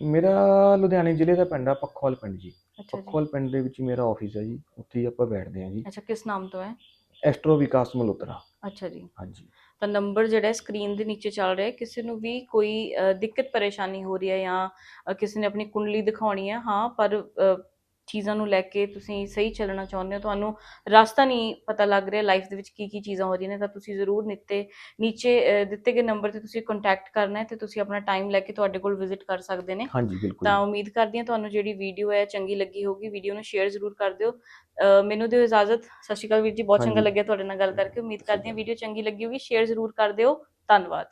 B: ਮੇਰਾ ਲੁਧਿਆਣੇ ਜ਼ਿਲ੍ਹੇ ਦਾ ਪਿੰਡ ਆ ਪੱਖੋਵਾਲ ਪਿੰਡ ਜੀ। ਪੱਖੋਵਾਲ ਪਿੰਡ ਦੇ ਵਿੱਚ ਮੇਰਾ ਆਫਿਸ ਹੈ ਜੀ। ਉੱਥੇ ਹੀ ਆਪਾਂ ਬੈਠਦੇ ਹਾਂ ਜੀ।
A: ਅੱਛਾ ਕਿਸ ਨਾਮ ਤੋਂ ਹੈ?
B: ਐਸਟਰੋ ਵਿਕਾਸ ਮਲਹੋਤਰਾ।
A: ਅੱਛਾ ਜੀ।
B: ਹਾਂਜੀ।
A: ਤਾਂ ਨੰਬਰ ਜਿਹੜਾ ਸਕਰੀਨ ਦੇ ਨੀਚੇ ਚੱਲ ਰਿਹਾ ਹੈ। ਕਿਸੇ ਨੂੰ ਵੀ ਕੋਈ ਅ, ਦਿੱਕਤ ਪਰੇਸ਼ਾਨੀ ਹੋ ਰਹੀ ਹੈ ਜਾਂ ਕਿਸੇ ਨੇ ਆਪਣੀ ਕੁੰਡਲੀ ਦਿਖਾਉਣੀ ਹੈ ਹਾਂ ਪਰ ਚੀਜ਼ਾਂ ਨੂੰ ਲੈ ਕੇ ਤੁਸੀਂ ਸਹੀ ਚੱਲਣਾ ਚਾਹੁੰਦੇ ਹੋ ਤੁਹਾਨੂੰ ਰਸਤਾ ਨਹੀਂ ਪਤਾ ਲੱਗ ਰਿਹਾ ਲਾਈਫ ਦੇ ਵਿੱਚ ਕੀ ਕੀ ਚੀਜ਼ਾਂ ਹੋ ਰਹੀਆਂ ਨੇ ਤਾਂ ਤੁਸੀਂ ਜ਼ਰੂਰ ਨਿੱਤੇ ਨੀਚੇ ਦਿੱਤੇ ਗਏ ਨੰਬਰ ਤੇ ਤੁਸੀਂ ਕੰਟੈਕਟ ਕਰਨਾ ਹੈ ਤੇ ਤੁਸੀਂ ਆਪਣਾ ਟਾਈਮ ਲੈ ਕੇ ਤੁਹਾਡੇ ਕੋਲ ਵਿਜ਼ਿਟ ਕਰ ਸਕਦੇ ਨੇ।
B: ਹਾਂਜੀ ਬਿਲਕੁਲ।
A: ਤਾਂ ਉਮੀਦ ਕਰਦੀ ਹਾਂ ਤੁਹਾਨੂੰ ਜਿਹੜੀ ਵੀਡੀਓ ਹੈ ਚੰਗੀ ਲੱਗੀ ਹੋਊਗੀ ਵੀਡੀਓ ਨੂੰ ਸ਼ੇਅਰ ਜ਼ਰੂਰ ਕਰ ਦਿਓ। ਮੈਨੂੰ ਦਿਓ ਇਜਾਜ਼ਤ ਸਤਿ ਸ਼੍ਰੀ ਅਕਾਲ ਵੀਰ ਜੀ ਬਹੁਤ ਚੰਗਾ। ਲੱਗਿਆ ਤੁਹਾਡੇ ਨਾਲ ਗੱਲ ਕਰਕੇ ਉਮੀਦ ਕਰਦੀ ਹਾਂ ਵੀਡੀਓ ਚੰਗੀ ਲੱਗੀ ਹੋਊਗੀ ਸ਼ੇਅਰ ਜ਼ਰੂਰ ਕਰ ਦਿਓ ਧੰਨਵਾਦ।